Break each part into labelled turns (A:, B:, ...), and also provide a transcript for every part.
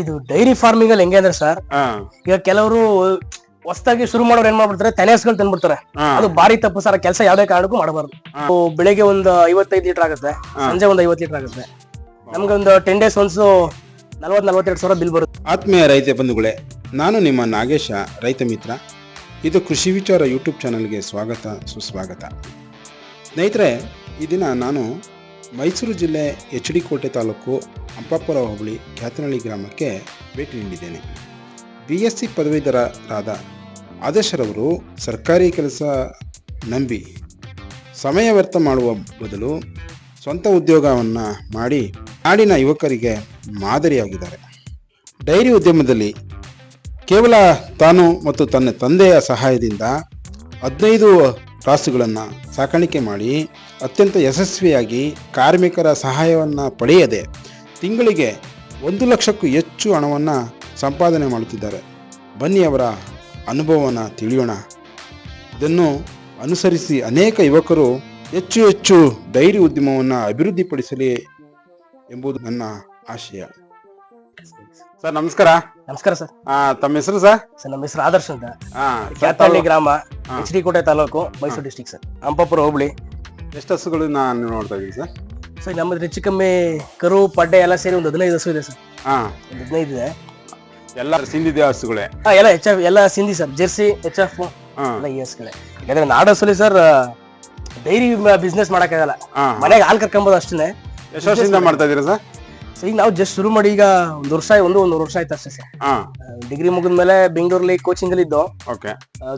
A: ಇದು dairy farming ಅಲ್ಲಿ ಹೆಂಗೆ ಅಂದ್ರೆ ಸರ್
B: ಹಾ.
A: ಈಗ ಕೆಲವರು ಹೊಸದಾಗಿ ಶುರು ಮಾಡೋರು ಏನ್ ಮಾಡ್ಬಿಡ್ತಾರೆ? ತೆನೆಸ್ಗಳು ತಂದ್ಬಿಡ್ತಾರೆ
B: ಹಾ.
A: ಅದು ಬಾರಿ ತಪ್ಪು ಸರ್ ಕೆಲಸ ಯಾವ್ದೇ ಕಾರಣಕ್ಕೂ ಮಾಡಬಾರ್ದು. ಬೆಳಿಗ್ಗೆ ಒಂದು ಐವತ್ತೈದು ಲೀಟರ್ ಆಗುತ್ತೆ ಸಂಜೆ ಒಂದು ಐವತ್ತು ಲೀಟರ್ ಆಗುತ್ತೆ. ನಮ್ಗೆ ಒಂದು ಟೆನ್ ಡೇಸ್ ಒನ್ಸ್ ನಲ್ವತ್ ನಲ್ವತ್ತೆರಡು ಸಾವಿರ ಬಿಲ್ ಬರುತ್ತೆ.
B: ಆತ್ಮೀಯ ರೈತ ಬಂಧುಗಳೇ ನಾನು ನಿಮ್ಮ ನಾಗೇಶ ರೈತ ಮಿತ್ರ. ಇದು ಕೃಷಿ ವಿಚಾರ ಯೂಟ್ಯೂಬ್ ಚಾನಲ್ಗೆ ಸ್ವಾಗತ ಸುಸ್ವಾಗತ. ಸ್ನೇಹಿತರೆ ಈ ದಿನ ನಾನು ಮೈಸೂರು ಜಿಲ್ಲೆ ಎಚ್ ಡಿ ಕೋಟೆ ತಾಲೂಕು ಅಂಪಾಪುರ ಹೋಬಳಿ ಕ್ಯಾತನಹಳ್ಳಿ ಗ್ರಾಮಕ್ಕೆ ಭೇಟಿ ನೀಡಿದ್ದೇನೆ. ಬಿ ಎಸ್ ಸಿ ಪದವೀಧರರಾದ ಆದೇಶರವರು ಸರ್ಕಾರಿ ಕೆಲಸ ನಂಬಿ ಸಮಯ ವ್ಯರ್ಥ ಮಾಡುವ ಬದಲು ಸ್ವಂತ ಉದ್ಯೋಗವನ್ನು ಮಾಡಿ ನಾಡಿನ ಯುವಕರಿಗೆ ಮಾದರಿಯಾಗಿದ್ದಾರೆ. ಡೈರಿ ಉದ್ಯಮದಲ್ಲಿ ಕೇವಲ ತಾನು ಮತ್ತು ತನ್ನ ತಂದೆಯ ಸಹಾಯದಿಂದ ಹದಿನೈದು ರಾಸುಗಳನ್ನು ಸಾಕಾಣಿಕೆ ಮಾಡಿ ಅತ್ಯಂತ ಯಶಸ್ವಿಯಾಗಿ ಕಾರ್ಮಿಕರ ಸಹಾಯವನ್ನು ಪಡೆಯದೆ ತಿಂಗಳಿಗೆ ಒಂದು ಲಕ್ಷಕ್ಕೂ ಹೆಚ್ಚು ಹಣವನ್ನು ಸಂಪಾದನೆ ಮಾಡುತ್ತಿದ್ದಾರೆ. ಬನ್ನಿ ಅವರ ಅನುಭವವನ್ನು ತಿಳಿಯೋಣ. ಇದನ್ನು ಅನುಸರಿಸಿ ಅನೇಕ ಯುವಕರು ಹೆಚ್ಚು ಹೆಚ್ಚು ಡೈರಿ ಉದ್ಯಮವನ್ನು ಅಭಿವೃದ್ಧಿಪಡಿಸಲಿ ಎಂಬುದು ನನ್ನ ಆಶಯ. ಸರ್ ನಮಸ್ಕಾರ.
A: ನಮಸ್ಕಾರ ಸರ್.
B: ತಮ್ಮ ಹೆಸರು ಸರ್?
A: ಸರ್ ನಮ್ಮ ಹೆಸರು ಆದರ್ಶ ಅಂತ. ಕ್ಯಾತಹಳ್ಳಿ ಗ್ರಾಮ
B: Srikote
A: H D Kote taluk Mysuru district sir. Ampapura hobli.
B: ಎಷ್ಟು ಹಸುಗಳು ನಾನು ನೋಡ್ತಾ ಇದ್ದೀನಿ ಸರ್?
A: ಸರ್ ನಮ್ಮದು ಹೆಚ್ಚು ಕಮ್ಮಿ ಕರು ಪಡ್ಡೆ ಎಲ್ಲ ಸೇರಿ ಒಂದು ಹದಿನೈದು ಹಸು ಇದೆ ಸರ್.
B: ಹಾ.
A: ಒಂದು ಹದಿನೈದು ಇದೆ.
B: ಎಲ್ಲ ಸಿಂಧಿದೆ ಹಸುಗಳೇ?
A: ಹಾ ಎಲ್ಲ ಎಚ್ ಎಫ್ ಎಲ್ಲ Sindhi sir. Jersey H F
B: ಹಾ.
A: ಎಲ್ಲ ಯಾಕಂದ್ರೆ ಹಸುಲಿ ಸರ್ ಡೈರಿ ಬಿಸ್ನೆಸ್ ಮಾಡೋಕ್ಕಾಗಲ್ಲ.
B: ಹಾ.
A: ಮನೆಗೆ ಹಾಲು ಕರ್ಕೊಂಬೋದು ಅಷ್ಟೇ
B: ಎಷ್ಟು ವರ್ಷದಿಂದ ಮಾಡ್ತಾ ಇದ್ದೀರಾ ಸರ್?
A: ಸೊ ಈಗ ನಾವು ಜಸ್ಟ್ ಶುರು ಮಾಡಿ ಈಗ ಒಂದು ವರ್ಷ ಒಂದು ಒಂದು ವರ್ಷ ಆಯ್ತು ಅಷ್ಟೇ ಸರ್.
B: ಡಿಗ್ರಿ
A: ಡಿಗ್ರಿ ಮುಗಿದ್ಮೇಲೆ ಬೆಂಗಳೂರಲ್ಲಿ ಕೋಚಿಂಗ್ ಅಲ್ಲಿ ಇದ್ದು
B: ಓಕೆ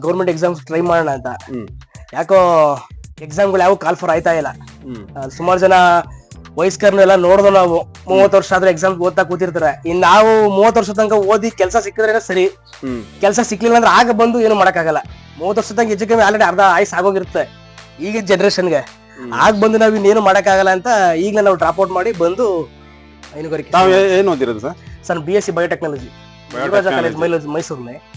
A: ಗೌರ್ಮೆಂಟ್ ಎಕ್ಸಾಮ್ಸ್ ಟ್ರೈ ಮಾಡೋಣ ಅಂತ. ಯಾಕೋ ಎಕ್ಸಾಮ್ಗಳು ಯಾವ ಕಾಲ್ ಫಾರ್ ಆಯ್ತಾ ಇಲ್ಲ. ಸುಮಾರು ಜನ ವಯಸ್ಕರನ್ನೆಲ್ಲ ನೋಡ್ದು ನಾವು ಮೂವತ್ತು ವರ್ಷ ಆದ್ರೆ ಎಕ್ಸಾಮ್ ಓದ್ತಾ ಕೂತಿರ್ತಾರೆ. ಇನ್ ನಾವು ಮೂವತ್ತು ವರ್ಷ ತನಕ ಓದಿ ಕೆಲಸ ಸಿಕ್ಕಿದ್ರೆ ಸರಿ. ಕೆಲಸ ಸಿಕ್ಲಿಲ್ಲ ಅಂದ್ರೆ ಆಗ ಬಂದು ಏನು ಮಾಡಕ್ಕಾಗಲ್ಲ. ಮೂವತ್ತು ವರ್ಷ ತನಕ ಹೆಚ್ಚು ಕಮ್ಮಿ ಆಲ್ರೆಡಿ ಅರ್ಧ ಆಯ್ಸ್ ಆಗೋಗಿರುತ್ತೆ. ಈಗಿನ ಜನರೇಷನ್ಗೆ. ಆಗ ಬಂದು ನಾವು ಇನ್ನೇನು ಮಾಡಕ್ಕಾಗಲ್ಲ ಅಂತ ಈಗಲೇ ನಾವು ಡ್ರಾಪ್ ಔಟ್ ಮಾಡಿ ಬಂದು ಹೈನುಗಾರಿಕೆ
B: ಏನ್ ಓದಿರೋದು sir?
A: Sir B S C biotechnology. College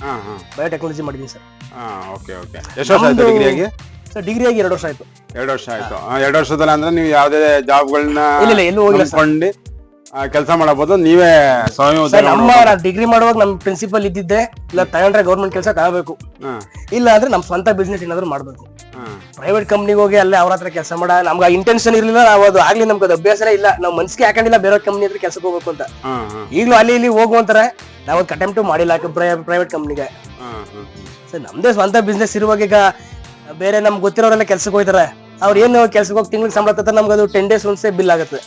B: ಹಾ
A: ಬಯೋಟೆಕ್ನಾಲಜಿ ಮಾಡಿದ್ದೀನಿ ಸರ್.
B: ಹಾ ಓಕೆ ಓಕೆ. ಎಷ್ಟು ವರ್ಷ ಆಯ್ತು ಡಿಗ್ರಿಯಾಗಿ
A: ಸರ್ ಡಿಗ್ರಿ ಆಗಿ ಎರಡು ವರ್ಷ ಆಯ್ತು.
B: ಎರಡು ವರ್ಷ ಆಯ್ತು. ಆ, ಎರಡು ವರ್ಷದಲ್ಲಿ ಅಂದ್ರೆ ನೀವು ಯಾವುದೇ ಜಾಬ್ಗಳನ್ನ
A: ಇಲ್ಲ ಇಲ್ಲ ಎಲ್ಲೂ ಹೋಗಿಲ್ಲ ಸರ್.
B: ನಂಬ್ಕೊಂಡು ಕೆಲಸ ಮಾಡಬಹುದು ನೀವೇ ಸ್ವಯಂ
A: ಸರ್
B: ಉದ್ಯೋಗ
A: ನಮ್ಮ
B: ಮಾಡ್ಬೋದು.
A: ನಾನು ಡಿಗ್ರಿ ಮಾಡುವಾಗ ನಮ್ಮ ಪ್ರಿನ್ಸಿಪಲ್ ಇದ್ದಿದ್ದೆ ಇಲ್ಲ ತಗೊಂಡ್ರೆ ಗೌರ್ಮೆಂಟ್ ಕೆಲಸ ತಗೋಬೇಕು
B: ಹಾ.
A: ಇಲ್ಲ ಅಂದ್ರೆ ನಮ್ಮ ಸ್ವಂತ ಬಿಸ್ನೆಸ್ ಏನಾದ್ರು ಮಾಡಬೇಕು.
B: ಹಾ.
A: ಪ್ರೈವೇಟ್ ಕಂಪ್ನಿಗೆ ಹೋಗಿ ಅಲ್ಲೇ ಅವ್ರ ಹತ್ರ ಕೆಲಸ ಮಾಡ. ನಮ್ಗೆ ಇಂಟೆನ್ಷನ್ ಇರ್ಲಿಲ್ಲ ನಾವು ಅದು ಆಗ್ಲಿ ನಮ್ಗೆ ಅದು ಅಭ್ಯಾಸನೇ ಇಲ್ಲ. ನಾವು ಮನ್ಸಿಗೆ ಹಾಕೊಂಡಿಲ್ಲ ಬೇರೆ ಕಂಪ್ನಿ ಹತ್ರ ಕೆಲಸಕ್ಕೆ ಹೋಗ್ಬೇಕು ಅಂತ.
B: ಹಾ ಹಾ.
A: ಈಗಲೂ ಅಲ್ಲಿ ಇಲ್ಲಿ ಹೋಗುವಂತಾರೆ ನಾವು ಅಟೆಂಪ್ಟ್ ಮಾಡಿಲ್ಲ ಪ್ರೈವೇಟ್ ಕಂಪ್ನಿಗೆ
B: ಹಾ ಹಾ.
A: ಸರ್ ನಮ್ದೇ ಸ್ವಂತ ಬಿಸ್ನೆಸ್ ಇರುವಾಗ ಈಗ ಬೇರೆ ನಮ್ಗೆ ಗೊತ್ತಿರೋರೆಲ್ಲ ಕೆಲ್ಸಕ್ಕೆ ಹೋಗ್ತಾರೆ ಅವ್ರು ಏನು ಕೆಲ್ಸಕ್ಕೆ ಹೋಗಿ ತಿಂಗಳಿಗೆ ಸಂಬಳ ತತ್ತ ನಮ್ಗೆ ಅದು ಟೆನ್ ಡೇಸ್ ಒನ್ಸೆ ಬಿಲ್ ಆಗುತ್ತೆ.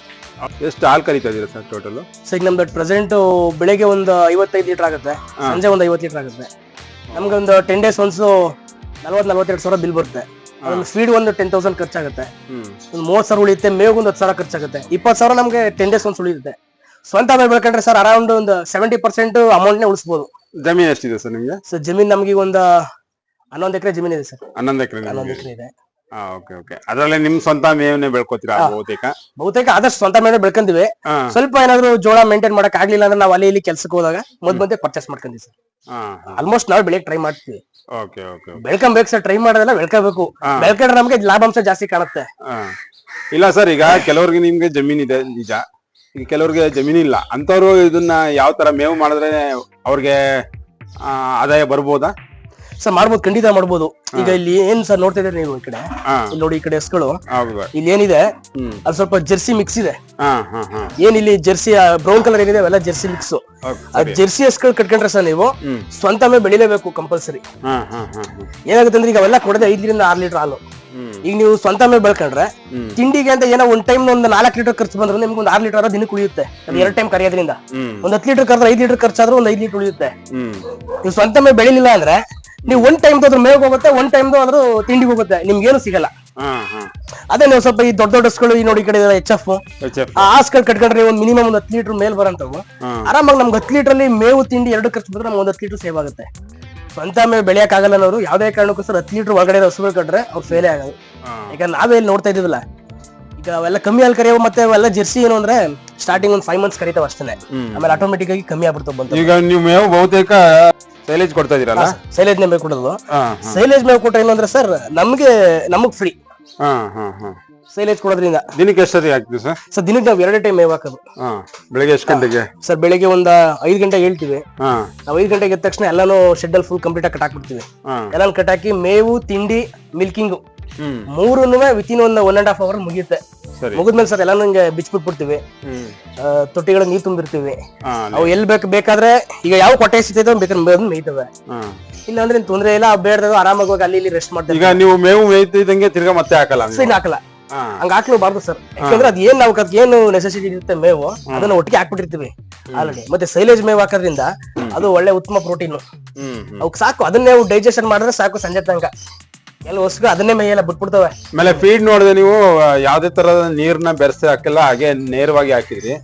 B: ಎಷ್ಟು ಹಾಲು ಕರಿತಾ ಇದೀರ ಸರ್ ಟೋಟಲ್
A: ಸೊ ಈಗ ನಮ್ದು ಪ್ರೆಸೆಂಟ್ ಬೆಳಿಗ್ಗೆ ಒಂದು ಐವತ್ತೈದು ಲೀಟರ್ ಆಗುತ್ತೆ. ಸಂಜೆ ಒಂದು ಐವತ್ತು ಲೀಟರ್ ಆಗುತ್ತೆ. ನಮ್ಗೆ ಒಂದು ಟೆನ್ ಡೇಸ್ ಒನ್ಸ್ ನಲ್ವತ್ತು ನಲ್ವತ್ತೆರಡು ಸಾವಿರ ಬಿಲ್ ಬರುತ್ತೆ. ಒಂದು ಫೀಡ್ ಒಂದು ಟೆನ್ ತೌಸಂಡ್ ಖರ್ಚಾಗುತ್ತೆ. ಒಂದು ಮೂವತ್ತು ಸಾವಿರ ಉಳಿಯುತ್ತೆ ಮೇವು ಒಂದು ಹತ್ತು ಸಾವಿರ ಖರ್ಚಾಗುತ್ತೆ. ಇಪ್ಪತ್ತು ಸಾವಿರ ನಮಗೆ ಟೆನ್ ಡೇಸ್ ಒಂದು ಉಳಿಯುತ್ತೆ. ಸ್ವಂತ ಬೆಳೆ ಬೆಳ್ಕೊಂಡ್ರೆ ಸರ್ ಅರೌಂಡ್ ಒಂದು ಸೆವೆಂಟಿ ಪರ್ಸೆಂಟ್ ಅಮೌಂಟ್ನೇ ಉಳಿಸ್ಬೋದು.
B: ಜಮೀನು ಎಷ್ಟಿದೆ ಸರ್ ನಿಮ್ಗೆ?
A: ಸರ್ ಜಮೀನ್ ನಮಗೆ ಒಂದು ಹನ್ನೊಂದು ಎಕರೆ ಜಮೀನು ಇದೆ ಸರ್.
B: ಹನ್ನೊಂದು ಎಕರೆ
A: ಹನ್ನೊಂದು ಎಕರೆ ಇದೆ.
B: ಹಾ ಓಕೆ ಓಕೆ. ಅದರಲ್ಲೇ ನಿಮ್ ಸ್ವಂತ ಮೇವನ್ನೇ ಬೆಳ್ಕೊತೀರಾ ಬಹುತೇಕ?
A: ಬಹುತೇಕ ಆದಷ್ಟು ಸ್ವಂತ ಮೇಲೆ ಬೆಳ್ಕೊಂತೀವಿ. ಸ್ವಲ್ಪ ಏನಾದ್ರು ಜೋಳ ಮೇಂಟೈನ್ ಮಾಡಕ್ ಆಗ್ಲಿಲ್ಲ ಅಂದ್ರೆ ನಾವು ಅಲ್ಲಿ ಇಲ್ಲಿ ಕೆಲ್ಸಕ್ಕೆ ಹೋದಾಗ ಮೊದ್ ಮಧ್ಯೆ ಪರ್ಚೇಸ್ ಮಾಡ್ಕೊಂತೀವಿ ಸರ್. ಆಲ್ಮೋಸ್ಟ್ ನಾವು ಬೆಳಿಗ್ಗೆ ಟ್ರೈ ಮಾಡ್ತೀವಿ. ಬೆಳ್ಕೊಬೇಕು ಸರ್ ಟ್ರೈ ಮಾಡೋದಲ್ಲ ಬೆಳ್ಕೋಬೇಕು. ಬೆಳ್ಕೊಂಡ್ರೆ ನಮ್ಗೆ ಲಾಭಾಂಶ ಜಾಸ್ತಿ ಕಾಣುತ್ತೆ.
B: ಇಲ್ಲ ಸರ್ ಈಗ ಕೆಲವ್ರಿಗೆ ನಿಮ್ಗೆ ಜಮೀನ್ ಇದೆ ನಿಜ. ಈಗ ಕೆಲವ್ರಿಗೆ ಜಮೀನ್ ಇಲ್ಲ. ಅಂತವ್ರು ಇದನ್ನ ಯಾವ ತರ ಮೇವು ಮಾಡಿದ್ರೆ ಅವ್ರಿಗೆ ಆದಾಯ ಬರ್ಬೋದಾ?
A: ಸರ್ ಮಾಡ್ಬೋದು ಖಂಡಿತ ಮಾಡ್ಬೋದು. ಈಗ ಇಲ್ಲಿ ಏನ್ ಸರ್ ನೋಡ್ತಾ ಇದ್ದೀರಿ ನೀವು ಈ ಕಡೆ? ಇಲ್ಲಿ ನೋಡಿ ಈ ಕಡೆ ಎಸ್ಗಳು
B: ಹೌದು.
A: ಇಲ್ಲಿ ಏನಿದೆ ಅದ್ ಸ್ವಲ್ಪ ಜೆರ್ಸಿ ಮಿಕ್ಸ್ ಇದೆ.
B: ಹಾ ಹಾ ಹಾ.
A: ಏನ್ ಇಲ್ಲಿ ಜೆರ್ಸಿ ಬ್ರೌನ್ ಕಲರ್ ಏನಿದೆ ಅವೆಲ್ಲ ಜೆರ್ಸಿ ಮಿಕ್ಸ್ ಆ. ಜೆರ್ಸಿ ಎಸ್ಗಳು ಕಟ್ಕೊಂಡ್ರೆ ಸರ್ ನೀವು ಸ್ವಂತ ಮೇಲೆ ಬೆಳಿಲೇಬೇಕು ಕಂಪಲ್ಸರಿ. ಏನಾಗುತ್ತೆ ಅಂದ್ರೆ ಈಗ ಅವೆಲ್ಲ ಕೊಡದೆ ಐದರಿಂದ ಆರು ಲೀಟರ್ ಹಾಲು. ಈಗ ನೀವು ಸ್ವಂತ ಮೇಲೆ ಬೆಳ್ಕೊಂಡ್ರೆ ತಿಂಡಿಗೆ ಅಂತ ಏನೋ ಒಂದ್ ಟೈಮ್ ಒಂದು ನಾಲ್ಕು ಲೀಟರ್ ಖರ್ಚು ಬಂದ್ರೆ ನಿಮ್ಗೆ ಒಂದ್ ಆರ್ ಲೀಟರ್ ದಿನಕ್ಕೆ ಉಳಿಯುತ್ತೆ. ಎರಡು ಟೈಮ್ ಕರೆಯೋದ್ರಿಂದ. ಒಂದ್ ಹತ್ತು ಲೀಟರ್ ಕರೆದ್ರೆ ಐದ್ ಲೀಟರ್ ಖರ್ಚಾದ್ರೂ ಒಂದ್ ಐದ್ ಲೀಟರ್ ಉಳಿಯುತ್ತೆ. ನೀವು ಸ್ವಂತ ಮೇಲೆ ಬೆಳಿಲಿಲ್ಲ ಅಂದ್ರೆ ನೀವು ಒನ್ ಟೈಮ್ ಅದ್ರ ಮೇಗ್ ಹೋಗುತ್ತೆ ಒನ್ ಟೈಮ್ ಅದ್ರ ತಿಂಡಿಗೆ ಹೋಗುತ್ತೆ. ನಿಮ್ಗೆ ಏನು ಸಿಗಲ್ಲ ಅದೇ ನೀವು ಸ್ವಲ್ಪ ಈ ದೊಡ್ಡ ದೊಡ್ಡ ಹಸ್ಗಳು ಈ ನೋಡಿ ಈ ಕಡೆ ಎಚ್ ಎಫ್ ಆ ಹಾಸ್ಗಳು ಕಟ್ಕೊಂಡ್ರೆ ಒಂದು ಮಿನಿಮಮ್ ಒಂದ್ ಹತ್ತು ಲೀಟರ್ ಮೇಲ್ ಬರಂತವು
B: ಹಾ.
A: ಆರಾಮಾಗಿ ನಮ್ಗೆ ಹತ್ತು ಲೀಟರ್ ಅಲ್ಲಿ ಮೇವು ತಿಂಡಿ ಎರಡು ಖರ್ಚು ಬಂದ್ರೆ ನಮ್ಗೆ ಒಂದ್ ಹತ್ತು ಲೀಟರ್ ಸೇವ್ ಆಗುತ್ತೆ. ಸ್ವಂತ ಮೇಲೆ ಬೆಳೆಯಕ್ ಆಗಲ್ಲ ಅನ್ನೋರು ಯಾವ್ದೇ ಸರ್ ಹತ್ತು ಲೀಟರ್ ಒಳಗಡೆ ಹಸುಗಳು ಕಟ್ರೆ ಅವ್ರು ಫೇಲೇ ಆಗೋದು ಯಾಕಂದ್ರೆ ನಾವೇ ಇಲ್ಲಿ ನೋಡ್ತಾ ಇದೀವಲ್ಲ ಈಗ ಅವೆಲ್ಲ ಕಮ್ಮಿ ಅಲ್ಲಿ ಕರೆಯೋ ಮತ್ತೆ ಅವೆಲ್ಲ ಜೆರ್ಸಿ ಏನು ಅಂದ್ರೆ ಸ್ಟಾರ್ಟಿಂಗ್ ಒಂದ್ ಫೈವ್ ಮಂತ್ಸ್ ಕರಿತಾವ ಅಷ್ಟೇ ಆಮೇಲೆ ಆಟೋಮೆಟಿಕ್ ಆಗಿ ಕಮ್ಮಿ ಆಗ್ಬಿಡ್ತಾವ ಬಂತು.
B: ಈಗ ನೀವು ಮೇವು ಬಹುತೇಕ ಸೈಲೇಜ್ ಕೊಡ್ತಾ ಇದೀರಲ್ಲ
A: ಸೈಲೇಜ್ ಮೇವು ಕೊಡೋದು ಸೈಲೇಜ್ ಮೇವು ಕೊಟ್ಟ ಏನಂದ್ರೆ ಸರ್ ನಮ್ಗೆ ನಮಗ್ ಫ್ರೀ ಸೈಲೇಜ್ ಕೊಡೋದ್ರಿಂದ.
B: ದಿನಕ್ಕೆ ಎಷ್ಟು ಸತಿ ಹಾಕ್ತೀವಿ ಸರ್
A: ಸರ್ ದಿನಕ್ಕೆ ನಾವು ಎರಡೇ ಟೈಮ್ ಮೇವ್ ಹಾಕೋದು.
B: ಬೆಳಿಗ್ಗೆ ಎಷ್ಟು ಗಂಟೆಗೆ?
A: ಸರ್ ಬೆಳಿಗ್ಗೆ ಒಂದ್ ಐದು ಗಂಟೆಗೆ ಹೇಳ್ತೀವಿ. ನಾವು ಐದು ಗಂಟೆಗೆ ಎದ್ದ ತಕ್ಷಣ ಎಲ್ಲಾನು ಶೆಡ್ ಅಲ್ಲಿ ಫುಲ್ ಕಂಪ್ಲೀಟ್ ಆಗಿ ಕಟ್ ಹಾಕ್ಬಿಡ್ತೀವಿ. ಎಲ್ಲಾನು ಕಟ್ ಹಾಕಿ ಮೇವು ತಿಂಡಿ ಮಿಲ್ಕಿಂಗು
B: ಹ್ಮ್.
A: ಮೂರನ್ನು ವಿತಿನ್ ಒಂದು ಒನ್ ಅಂಡ್ ಹಾಫ್ ಅವರ್ ಮುಗಿಯುತ್ತೆ.
B: ಸರಿ
A: ಮುಗಿದ್ಮೇಲೆ ಸರ್ ಎಲ್ಲಾನು ನಂಗೆ ಬಿಚ್ಬಿಟ್ಬಿಡ್ತೀವಿ ತೊಟ್ಟಿಗಳ ನೀರು ತುಂಬಿರ್ತೀವಿ. ಅವು ಎಲ್ಲಿ ಬೇಕು ಬೇಕಾದ್ರೆ ಈಗ ಯಾವ ಕೊಟ್ಟೆ ಸಿಗ್ತೈತೆ ಬೇಕಾದ್ರೆ ಮೇವು ಮೇಯ್ತವೆ. ಇಲ್ಲ ಅಂದ್ರೆ ತೊಂದ್ರೆ ಇಲ್ಲ ಬೇಡದಾಗ ಆರಾಮಾಗಿ ಹೋಗಿ ಅಲ್ಲಿ ಇಲ್ಲಿ ರೆಸ್ಟ್ ಮಾಡ್ತೀವಿ.
B: ಈಗ ನೀವು ಮೇವು ಮೇಯ್ತಿದ್ದಂಗೆ ತಿರ್ಗಾ ಮತ್ತೆ ಹಾಕಲ್ಲ
A: ಸೀನ್ ಹಾಕಲ್ಲ. ಹಂಗ ಹಾಕ್ಲೂಬಾರ್ದು ಸರ್. ಯಾಕಂದ್ರೆ ಅದ್ ಏನ್ ನಾವು ಏನು ನೆಸೆಸಿಟಿ ಇರುತ್ತೆ ಮೇವು ಅದನ್ನ ಒಟ್ಟಿಗೆ ಹಾಕ್ಬಿಟ್ಟಿರ್ತೀವಿ ಆಲ್ರೆಡಿ ಮತ್ತೆ ಸೈಲೇಜ್ ಮೇವು ಹಾಕೋದ್ರಿಂದ ಅದು ಒಳ್ಳೆ ಉತ್ತಮ ಪ್ರೋಟೀನ್ ಅವಕ್ ಸಾಕು ಅದನ್ನೇ ಡೈಜೆಷನ್ ಮಾಡಿದ್ರೆ ಸಾಕು ಸಂಜೆ ತನಕ. ಕೆಲವು ಹೊಸ್ಗಳು ಅದನ್ನೇ ಮೈಯೆಲ್ಲ ಬಿಟ್ಬಿಡ್ತವೆ.
B: ಆಮೇಲೆ ಫೀಡ್ ನೋಡಿದೆ ನೀವು ಯಾವ್ದೇ ತರದ ನೀರ್ನ ಬೆರೆಸಿ ಹಾಕಿಲ್ಲ ಹಾಗೆ ನೇರವಾಗಿ ಹಾಕಿದ್ರಿ.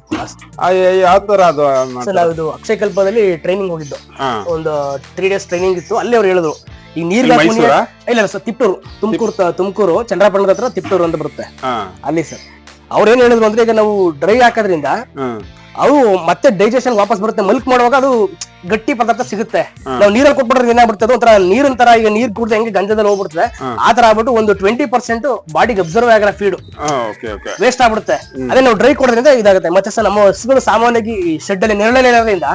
B: ಆ, ಯಾವ ತರ ಅದು ಮಾಡ್ತಾರೆ?
A: ಸರ್ ನಾವು ಇದು ಅಕ್ಷಯ ಕಲ್ಪದಲ್ಲಿ ಟ್ರೈನಿಂಗ್ ಹೋಗಿದ್ದು.
B: ಹಾ.
A: ಒಂದು ತ್ರೀ ಡೇಸ್ ಟ್ರೈನಿಂಗ್ ಇತ್ತು. ಅಲ್ಲಿ ಅವ್ರು ಹೇಳಿದ್ರು ಈ ನೀರ್
B: ಇಲ್ಲಿ ಮೈಸೂರಾ?
A: ಇಲ್ಲ ಇಲ್ಲ ಸರ್ ತಿಪ್ಟೂರು. ತುಮಕೂರು ತುಮಕೂರು ಚಂದ್ರಪಟ್ಟಣದ ಹತ್ರ ತಿಪ್ಟೂರು ಅಂತ ಬರುತ್ತೆ.
B: ಹಾ.
A: ಅಲ್ಲಿ ಸರ್. ಅವ್ರು ಏನ್ ಹೇಳಿದ್ರು ಅಂದ್ರೆ ಈಗ ನಾವು ಡ್ರೈ ಹಾಕೋದ್ರಿಂದ
B: ಹ್ಮ್
A: ಅವು ಮತ್ತೆ ಡೈಜೆಷನ್ ವಾಪಸ್ ಬರುತ್ತೆ. ಮಲ್ಕ್ ಮಾಡುವಾಗ ಅದು ಗಟ್ಟಿ ಪದಾರ್ಥ ಸಿಗುತ್ತೆ. ನಾವು ನೀರಲ್ಲಿ ಕೊಟ್ಬಿಟ್ರೆ ಏನಾಗ್ಬಿಡ್ತದೆ ಅದು ಒಂಥರ ನೀರಿನ ತರ ಈಗ ನೀರ್ ಕುಡಿದ್ರೆ ಹೆಂಗೆ ಗಂಜದಲ್ಲಿ ಹೋಗ್ಬಿಡ್ತದೆ. ಆ ತರ ಆಗ್ಬಿಟ್ಟು ಒಂದು ಟ್ವೆಂಟಿ ಪರ್ಸೆಂಟ್ ಬಾಡಿಗೆ ಅಬ್ಸರ್ವ್ ಆಗಿರೋ ಫೀಡ್ ವೇಸ್ಟ್ ಆಗ್ಬಿಡುತ್ತೆ. ಅದೇ ನಾವು ಡ್ರೈ ಕೊಡೋದ್ರಿಂದ ಇದಾಗುತ್ತೆ. ಮತ್ತೆ ಸರ್ ನಮ್ಮ ಹಸುಗಳು ಸಾಮಾನ್ಯವಾಗಿ ಶೆಡ್ ಅಲ್ಲಿ ನೆರಳಲ್ಲಿ ಇರೋದ್ರಿಂದ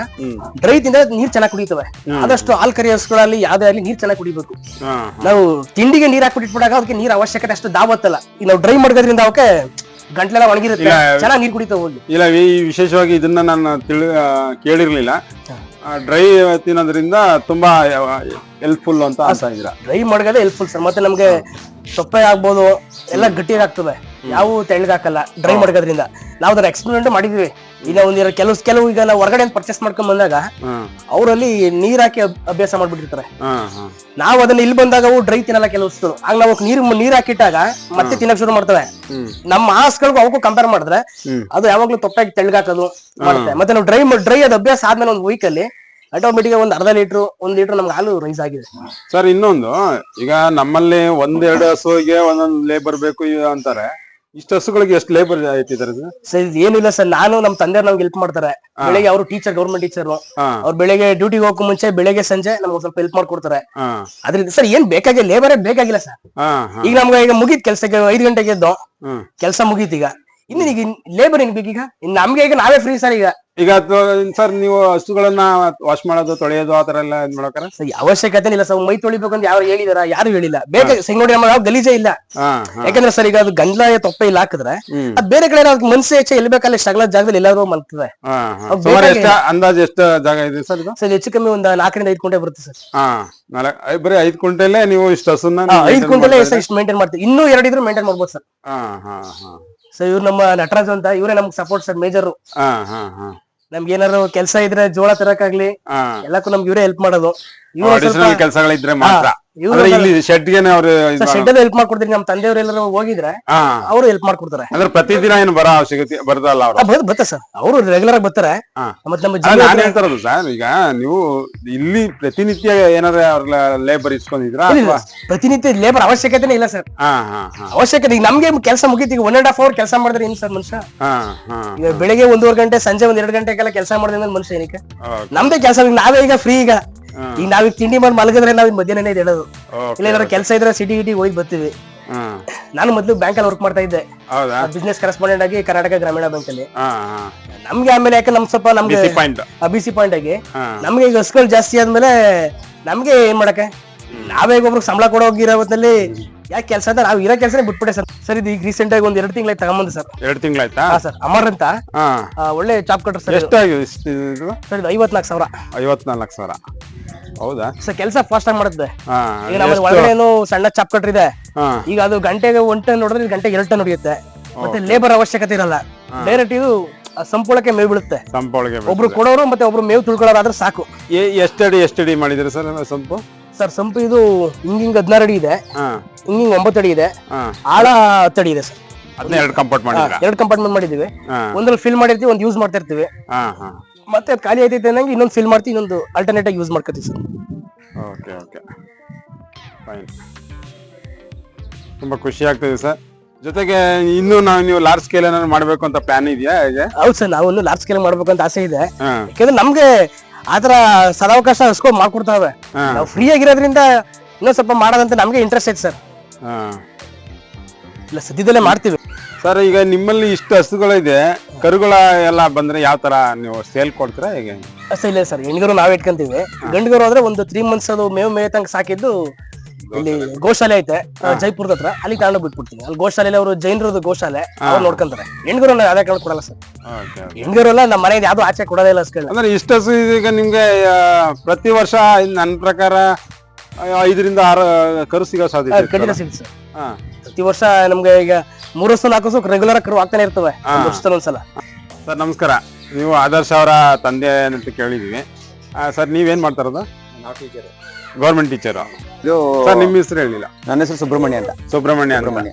A: ಡ್ರೈ ತಿಂದ್ರೆ ನೀರ್ ಚೆನ್ನಾಗಿ ಕುಡಿತವೆ. ಆದಷ್ಟು ಹಾಲ್ ಕರಿ ಹಸುಗಳಲ್ಲಿ ಯಾವ್ದೇ ಆಗಲಿ ನೀರ್ ಚೆನ್ನಾಗಿ ಕುಡಿಬೇಕು. ನಾವು ತಿಂಡಿಗೆ ನೀರ್ ಹಾಕ್ಬಿಟ್ಟಿಟ್ಬಿಟ್ಟಾಗ ಅದಕ್ಕೆ ನೀರ್ ಅವಶ್ಯಕತೆ ಅಷ್ಟು ದಾವತ್ತಲ್ಲ. ಈಗ ನಾವು ಡ್ರೈ ಮಾಡೋದ್ರಿಂದ ಅವಕ್ಕೆ ಗಂಟ್ಲೆಲ್ಲ ಒಣಗಿರುತ್ತೆ. ಚೆನ್ನಾಗಿ ನೀರು ಕುಡಿತಾ ಹೋಗಿ
B: ಇಲ್ಲ ಈ ವಿಶೇಷವಾಗಿ ಇದನ್ನ ನಾನು ತಿಳಿ ಕೇಳಿರ್ಲಿಲ್ಲ. ಡ್ರೈ ತಿನ್ನೋದ್ರಿಂದ ತುಂಬಾ ಹೆಲ್ಪ್ಫುಲ್ ಅಂತ ಅಂತ ಇದ್ರ
A: ಡ್ರೈ ಮಾಡ್ಗದೆ ಹೆಲ್ಪ್ಫುಲ್ ಸರ್ ಮತ್ತೆ ನಮ್ಗೆ ಸೊಪ್ಪೆ ಆಗ್ಬೋದು ಎಲ್ಲ ಗಟ್ಟಿಯಾಗಿ ಆಗ್ತದೆ ಯಾವ ತೆಳ್ಳಗಾಕಲ್ಲ ಡ್ರೈ ಮಾಡ್ಕೋದ್ರಿಂದ ನಾವು ಅದನ್ನ ಎಕ್ಸ್ಪೆರಿಮೆಂಟ್ ಮಾಡಿದ್ವಿ. ಇನ್ನ ಒಂದಿರ ಕೆಲವು ಕೆಲವು ಈಗ ನಾವು ಹೊರಗಡೆ ಪರ್ಚೇಸ್ ಮಾಡ್ಕೊಂಡ್ ಬಂದಾಗ ಅವರಲ್ಲಿ ನೀರ್ ಹಾಕಿ ಅಭ್ಯಾಸ ಮಾಡ್ಬಿಟ್ಟಿರ್ತಾರೆ. ನಾವು ಅದನ್ನ ಇಲ್ಲಿ ಬಂದಾಗ ಅವು ಡ್ರೈ ತಿನ್ನಲ್ಲ ಕೆಲವು ವಸ್ತು ಆಗ ನಾವು ನೀರ್ ನೀರು ಹಾಕಿಟ್ಟಾಗ ಮತ್ತೆ ತಿನ್ನಕ್ ಶುರು ಮಾಡ್ತವೆ. ನಮ್ಮ ಆಸ್ಗಳಿಗೂ ಅವಕ್ಕೂ ಕಂಪೇರ್ ಮಾಡಿದ್ರೆ ಅದು ಯಾವಾಗ್ಲೂ ತೊಪ್ಪಾಗಿ ತೆಳ್ಳಗಾಕೋದು ಮಾಡುತ್ತೆ. ಮತ್ತೆ ನಾವು ಡ್ರೈ ಡ್ರೈ ಅದು ಅಭ್ಯಾಸ ಆದ್ಮೇಲೆ ಒಂದು ವೀಕ್ ಅಲ್ಲಿ ಆಟೋಮೆಟಿಕ್ ಒಂದ್ ಅರ್ಧ ಲೀಟರ್ ಒಂದ್ ಲೀಟರ್ ನಮ್ಗೆ ಹಾಲು ರೈಸ್ ಆಗಿದೆ.
B: ಸರ್ ಇನ್ನೊಂದು ಈಗ ನಮ್ಮಲ್ಲಿ ಒಂದೆರಡು ಹಸುವಿಗೆ ಒಂದೊಂದು ಲೇಬರ್ ಬೇಕು ಇ- ಅಂತಾರೆ. ಇಷ್ಟು ಹಸುಗಳಿಗೆ ಎಷ್ಟು ಲೇಬರ್ ಇಟ್ಟಿದ್ದಾರೆ ಸರ್
A: ಸರ್ ಇದು ಏನಿಲ್ಲ ಸರ್ ನಾನು ನಮ್ಮ ತಂದೆ ನಮ್ಗೆ ಹೆಲ್ಪ್ ಮಾಡ್ತಾರೆ. ಬೆಳಿಗ್ಗೆ ಅವರು ಟೀಚರ್ ಗೌರ್ಮೆಂಟ್ ಟೀಚರ್
B: ಹಾ.
A: ಅವ್ರು ಬೆಳಿಗ್ಗೆ ಡ್ಯೂಟಿಗೆ ಹೋಗೋ ಮುಂಚೆ ಬೆಳಿಗ್ಗೆ ಸಂಜೆ ನಮ್ಗೆ ಸ್ವಲ್ಪ ಹೆಲ್ಪ್ ಮಾಡ್ಕೊಡ್ತಾರೆ.
B: ಹಾ.
A: ಅದ್ರಿಂದ ಸರ್ ಏನ್ ಬೇಕಾಗಿಲ್ಲ ಲೇಬರ್ ಬೇಕಾಗಿಲ್ಲ ಸರ್
B: ಹಾ ಹಾ.
A: ಈಗ ನಮ್ಗೆ ಈಗ ಮುಗೀತ್ ಕೆಲ್ಸಕ್ಕೆ ಐದು ಗಂಟೆಗೆ ಎದ್ದು
B: ಹ್ಮ್.
A: ಕೆಲಸ ಮುಗೀತ್ ಈಗ. ಇನ್ನು ಈಗ ಲೇಬರ್ ಏನ್ ಬೇಕೀಗ? ನಮ್ಗೆ ಈಗ ನಾವೇ ಫ್ರೀ ಸರ್ ಈಗ.
B: ಈಗ ಸರ್ ನೀವು ಹಸುಗಳನ್ನ ವಾಶ್ ಮಾಡೋದು ತೊಳೆಯೋದು ಆ ತರ ಎಲ್ಲ ಇದ್ ಮಾಡ್ಬೇಕಾರೆ
A: ಅವಶ್ಯಕತೆ ಇಲ್ಲ ಸರ್ ಮೈ ತೊಳಿಬೇಕು ಅಂತ ಯಾರು ಹೇಳಿದಾರ? ಯಾರು ಹೇಳಿಲ್ಲ. ಬೇಗ ಸಿಂಗೋಡಿ ನೋಡಿ ಯಾವ ಗಲೀಜೆ ಇಲ್ಲ. ಯಾಕಂದ್ರೆ ಸರ್ ಈಗ ಅದು ಗಂಧ ತೊಪ್ಪೆ ಇಲ್ಲ ಹಾಕಿದ್ರೆ ಅದ್ ಬೇರೆ ಕಡೆ ಅದ್ ಮನ್ಸು ಹೆಚ್ಚು ಎಲ್ಲಿ ಬೇಕಲ್ಲಿ ಶಗಲ ಜಾಗದಲ್ಲಿ ಎಲ್ಲಾರು ಮಲ್ತದೆ.
B: ಅಂದಾಜ್ ಎಷ್ಟು ಜಾಗ ಇದೆ ಸರ್ ಇದು?
A: ಸರ್ ಹೆಚ್ಚು ಕಮ್ಮಿ ಒಂದ್ ನಾಲ್ಕರಿಂದ ಐದು ಕುಂಟೆ ಬರುತ್ತೆ ಸರ್.
B: ಬರೀ ಐದು ಕುಂಟೆಲೆ ನೀವು ಇಷ್ಟು ಹಸುನ
A: ಐದು ಕುಂಟಲೆ ಇಷ್ಟು ಮೇಂಟೈನ್ ಮಾಡ್ತೀವಿ. ಇನ್ನೂ ಎರಡು ಇದ್ರೂ ಮೇಂಟೈನ್ ಮಾಡ್ಬೋದು ಸರ್. ಸರ್ ಇವ್ರು ನಮ್ಮ ನಟರಾಜ್ ಅಂತ ಇವರೇ ನಮ್ಗೆ ಸಪೋರ್ಟ್ ಸರ್ ಮೇಜರ್
B: ಹಾ ಹಾ ಹಾ.
A: ನಮ್ಗೆ ಏನಾದ್ರು ಕೆಲಸ ಇದ್ರೆ ಜೋಳ ತರಕಾಗ್ಲಿ ಎಲ್ಲಕ್ಕೂ ನಮ್ಗೆ ಇವರೇ ಹೆಲ್ಪ್ ಮಾಡೋದು.
B: ಅಡಿಷನಲ್ ಕೆಲಸಗಳಿದ್ರೆ ಮಾತ್ರ. ಅಂದ್ರೆ ಇಲ್ಲಿ ಶೆಡ್ಗೆನೆ ಅವ್ರು ಇದ್ ಮಾಡ-
A: ಶೆಡ್ ಹೆಲ್ಪ್ ಮಾಡ್ಕೊಡ್ತೀನಿ ನಮ್ಮ ತಂದೆಯವ್ರು ಎಲ್ಲರೂ ಹೋಗಿದ್ರೆ ಅವರು ಹೆಲ್ಪ್ ಮಾಡ್ಕೊಡ್ತಾರೆ.
B: ಅಂದ್ರೆ ಪ್ರತಿದಿನ ಏನು ಬರ ಅವಶ್ಯಕತೆ ಬರ್ತಲ್ಲ ಅವ್ರು?
A: ಆ, ಬರ್- ಬರ್ತಾರೆ ಸರ್. ಅವರು ರೆಗ್ಯುಲರ್ ಆಗಿ ಬರ್ತಾರೆ. ಮತ್ತೆ ನಮ್ಮ
B: ನಾನು ಹೇಳ್ತಾರದು ಸರ್ ಈಗ ನೀವು ಇಲ್ಲಿ ಪ್ರತಿನಿತ್ಯ ಏನಾರ ಅವ್ರ ಲೇಬರ್ ಇಸ್ಕೊಂಡಿದ್ರಾ
A: ಪ್ರತಿನಿತ್ಯ ಲೇಬರ್ ಅವಶ್ಯಕತೆನೇ ಇಲ್ಲ ಸರ್. ಅವಶ್ಯಕತೆ ಈಗ ನಮ್ಗೆ ಕೆಲಸ ಮುಗೀತು ಈಗ ಒನ್ ಅಂಡ್ ಹಾಫ್ ಅವರ್ ಕೆಲಸ ಮಾಡಿದ್ರೆ ಏನು ಸರ್ ಮನುಷ್ಯ? ಈಗ ಬೆಳಿಗ್ಗೆ ಒಂದೂವರೆ ಗಂಟೆ ಸಂಜೆ ಒಂದ್ ಎರಡು ಗಂಟೆಗೆಲ್ಲ ಕೆಲಸ ಮಾಡಿದ್ರೆ ಮನುಷ್ಯ ಏನಕ್ಕೆ ನಮ್ದೇ ಕೆಲಸ ನಾವೇ ಈಗ ಫ್ರೀ ಈಗ. ಈಗ ನಾವೀಗ ತಿಂಡಿ ಮಾಡಿ ಮಲಗಿದ್ರೆ ನಾವ್ ಮಧ್ಯಾಹ್ನ ಹೇಳೋದು ಇಲ್ಲ ಏನಾದ್ರು ಕೆಲಸ ಇದ್ರೆ ಸಿಟಿ ಗಿಟಿ ಹೋಗಿ ಬರ್ತೀವಿ. ನಾನು ಮೊದಲು ಬ್ಯಾಂಕಲ್ಲಿ ವರ್ಕ್ ಮಾಡ್ತಾ ಇದ್ದೆ. ಬಿಸ್ನೆಸ್ ಕರೆಸ್ಪಾಂಡೆಂಟ್ ಆಗಿ ಕರ್ನಾಟಕ ಗ್ರಾಮೀಣ ಬ್ಯಾಂಕ್ ಅಲ್ಲಿ. ನಮ್ಗೆ ಆಮೇಲೆ ಯಾಕೆ ನಮ್ ಸ್ವಲ್ಪ ನಮ್ಗೆ
B: BC point
A: B C point ಆಗಿ ನಮ್ಗೆ ಈಗ ಹಸ್ಗಳು ಜಾಸ್ತಿ ಆದ್ಮೇಲೆ ನಮ್ಗೆ ಏನ್ ಮಾಡಕ್ಕೆ? ನಾವೇ ಒಬ್ರು ಸಂಬಳ ಕೊಡೋ ಹೋಗಿರೋ ಹೊತ್ತಲ್ಲಿ ಯಾಕೆ ಕೆಲಸ ಅಂತ ನಾವು ಇರೋ ಕೆಲಸನೇ ಬಿಟ್ಬಿಟ್ಟೆ ಸರ್. ಸರ್ ಇದು ಈಗ ರೀಸೆಂಟ್ ಆಗಿ ಒಂದ್ ಎರಡು ತಿಂಗಳಾಯ್ತು ತಗೊಂಬಂದ್ ಸರ್.
B: ಎರಡು ತಿಂಗಳಾಯ್ತಾ?
A: ಸರ್. ಅಮರ್ ಅಂತ. ಒಳ್ಳೆ ಚಾಪ್ ಕಟ್ರ್ ಸರ್.
B: ಎಷ್ಟು
A: ಸರ್ ಐವತ್ನಾಲ್ಕು ಸಾವಿರ.
B: ಐವತ್ನಾಲ್ಕು ಸಾವಿರ. ಹೌದಾ?
A: ಸರ್ ಕೆಲಸ ಫಾಸ್ಟ್ ಆಗಿ ಮಾಡುತ್ತೆ.
B: ಹಾ
A: ಈಗ ನಮ್ಮ ಒಳಗಡೆ ಏನು ಸಣ್ಣ ಚಾಪ್ ಕಟ್ರ್ ಇದೆ.
B: ಹಾ.
A: ಈಗ ಅದು ಗಂಟೆಗೆ ಒಂದ್ ಟನ್ ನೋಡಿದ್ರೆ ಇದು ಗಂಟೆಗೆ ಎರಡು ಟನ್ ಹೊಡಿಯುತ್ತೆ ಮತ್ತೆ ಲೇಬರ್ ಅವಶ್ಯಕತೆ ಇರಲ್ಲ. ಡೈರೆಕ್ಟ್ ಇದು ಆ ಸಂಪೂರ್ಣಕ್ಕೆ ಮೇವು ಬೀಳುತ್ತೆ.
B: ಸಂಪೊಳಗೆ
A: ಒಬ್ರು ಕೊಡೋರು ಮತ್ತೆ ಒಬ್ರು ಮೇವು ತುಳ್ಕೊಳ್ಳೋರು ಆದ್ರೆ ಸಾಕು
B: ಎಷ್ಟಡಿ ಎಷ್ಟಡಿ ಮಾಡಿದ್ರು ಸರ್ ಸಂಪು?
A: ಸರ್ ಸಂಪು ಇದು ಹಿಂಗಿಂಗ್ ಹದಿನಾರು ಅಡಿ ಇದೆ.
B: ಹಾ.
A: ಹಿಂಗಿಂಗ್ ಒಂಬತ್ತು ಅಡಿ ಇದೆ.
B: ಹಾ.
A: ಆಳ ಹತ್ತು ಅಡಿ ಇದೆ ಸರ್.
B: ಅದನ್ನ ಎರಡು ಮಾಡಿದ್ರ
A: ಎರಡು ಕಂಪಾರ್ಟ್ಮೆಂಟ್ ಮಾಡಿದೀವಿ
B: ಹಾ.
A: ಒಂದ್ರಲ್ಲಿ ಫಿಲ್ ಮಾಡಿರ್ತೀವಿ ಒಂದು ಯೂಸ್ ಮಾಡ್ತಾ ಇರ್ತೀವಿ
B: ಹಾ ಹಾ.
A: ಮತ್ತೆ ಅದು ಖಾಲಿ ಆಯ್ತೈತೆ ಅನ್ನಂಗೆ ಇನ್ನೊಂದು ಫಿಲ್ ಮಾಡ್ತೀವಿ ಇನ್ನೊಂದು ಆಲ್ಟರ್ನೇಟ್ ಆಗಿ ಯೂಸ್ ಮಾಡ್ಕೋತೀವಿ ಸರ್.
B: ಓಕೆ ಓಕೆ ಫೈನ್ ತುಂಬಾ ಖುಷಿ ಆಗ್ತದೆ ಸರ್. ಜೊತೆಗೆ ಇನ್ನು ನಾವು ನೀವು ಲಾರ್ಜ್ ಸ್ಕೇಲ್ ಏನಾದ್ರು ಮಾಡ್ಬೇಕು ಅಂತ ಪ್ಲಾನ್ ಇದೆಯಾ ಹೇಗೆ?
A: ಹೌದು ಸರ್ ನಾವು ಒಂದು ಲಾರ್ಜ್ ಸ್ಕೇಲ್ ಮಾಡ್ಬೇಕು ಅಂತ ಆಸೆ ಇದೆ.
B: ಹಾ.
A: ಯಾಕಂದ್ರೆ ನಮ್ಗೆ ಆತರ ಸದಾವಕಾಶ ಹಸ್ಕೊಂಡು ಮಾಡ್ಕೊಡ್ತಾವೆ.
B: ಹಾ.
A: ನಾವು ಫ್ರೀ ಆಗಿರೋದ್ರಿಂದ ಇನ್ನೊಂದ್ ಸ್ವಲ್ಪ ಮಾಡೋದಂತ ನಮ್ಗೆ ಇಂಟ್ರೆಸ್ಟ್ ಐತೆ ಸರ್.
B: ಹಾ.
A: ಇಲ್ಲ ಸದ್ಯದಲ್ಲೇ ಮಾಡ್ತೀವಿ.
B: ಸರ್ ಈಗ ನಿಮ್ಮಲ್ಲಿ ಇಷ್ಟು ಹಸುಗಳಿದೆ ಕರುಗಳ ಎಲ್ಲ ಬಂದ್ರೆ ಯಾವ ತರ ನೀವು ಸೇಲ್ ಕೊಡ್ತೀರಾ ಹೇಗೆ?
A: ಅಷ್ಟೇ ಇಲ್ಲ ಸರ್ ಹೆಣ್ಗರು ನಾವ್ ಇಟ್ಕೊಂತೀವಿ. ಗಂಡ್ಗರು ಆದ್ರೆ ಒಂದು ತ್ರೀ ಮಂತ್ಸ್ ಅದು ಮೇವು ಮೇ ತನಕ ಸಾಕಿದ್ದು ಇಲ್ಲಿ ಗೋಶಾಲೆ ಐತೆ ಜೈಪುರದ ಹತ್ರ. ಅಲ್ಲಿ ತಗೊಂಡು ಬಿಟ್ಬಿಡ್ತೀನಿ. ಅಲ್ಲಿ ಗೋಶಾಲೆಯಲ್ಲಿ ಅವರು ಜೈನರದು ಗೋಶಾಲೆ ಅವ್ರು ನೋಡ್ಕೊಂತಾರೆ. ಹೆಣ್ಗರು ಅದೇ ಕಾರಣ ಕೊಡಲ್ಲ ಸರ್. ಹೆಣ್ಗರು ಎಲ್ಲ ನಮ್ಮ ಮನೆಯಿಂದ ಯಾವ್ದು ಆಚೆ ಕೊಡೋದೇ ಇಲ್ಲ ಅಷ್ಟೇ
B: ಅಂದ್ರೆ ಇಷ್ಟು ಹಸು ಈಗ ನಿಮ್ಗೆ ಆ, ಪ್ರತಿ ವರ್ಷ ನನ್ನ ಪ್ರಕಾರ ಆ, ಐದರಿಂದ ಆರು ಕರು ಸಿಗೋ ಸಾಧ್ಯತೆ
A: ಖಂಡಿತ? ಸಿಗುತ್ತೆ ಸರ್.
B: ಹಾ.
A: ಪ್ರತಿ ವರ್ಷ ನಮ್ಗೆ ಈಗ ಮೂರು ವರ್ಷ ನಾಲ್ಕು ವರ್ಷ ರೆಗ್ಯುಲರ್ ಕರು ಆಗ್ತಾನೆ ಇರ್ತವೆ. ಒಂದ್ ವರ್ಷದಲ್ಲಿ ಒಂದ್ಸಲ.
B: ಸರ್ ನಮಸ್ಕಾರ. ನೀವು ಆದರ್ಶ ಅವರ ತಂದೆ ಅಂತ ಕೇಳಿದೀವಿ. ಆ, ಸರ್ ನೀವೇನ್ ಮಾಡ್ತಾ ಇರೋದು? ಗೌರ್ಮೆಂಟ್ ಟೀಚರ್
C: ಇದು
B: ಸರ್ ನಿಮ್ಮ ಹೆಸರು ಹೇಳಿಲ್ಲ
C: ನನ್ನ ಹೆಸರು ಸುಬ್ರಹ್ಮಣ್ಯ ಅಂತ.
B: ಸುಬ್ರಹ್ಮಣ್ಯ
C: ಸುಬ್ರಹ್ಮಣ್ಯ.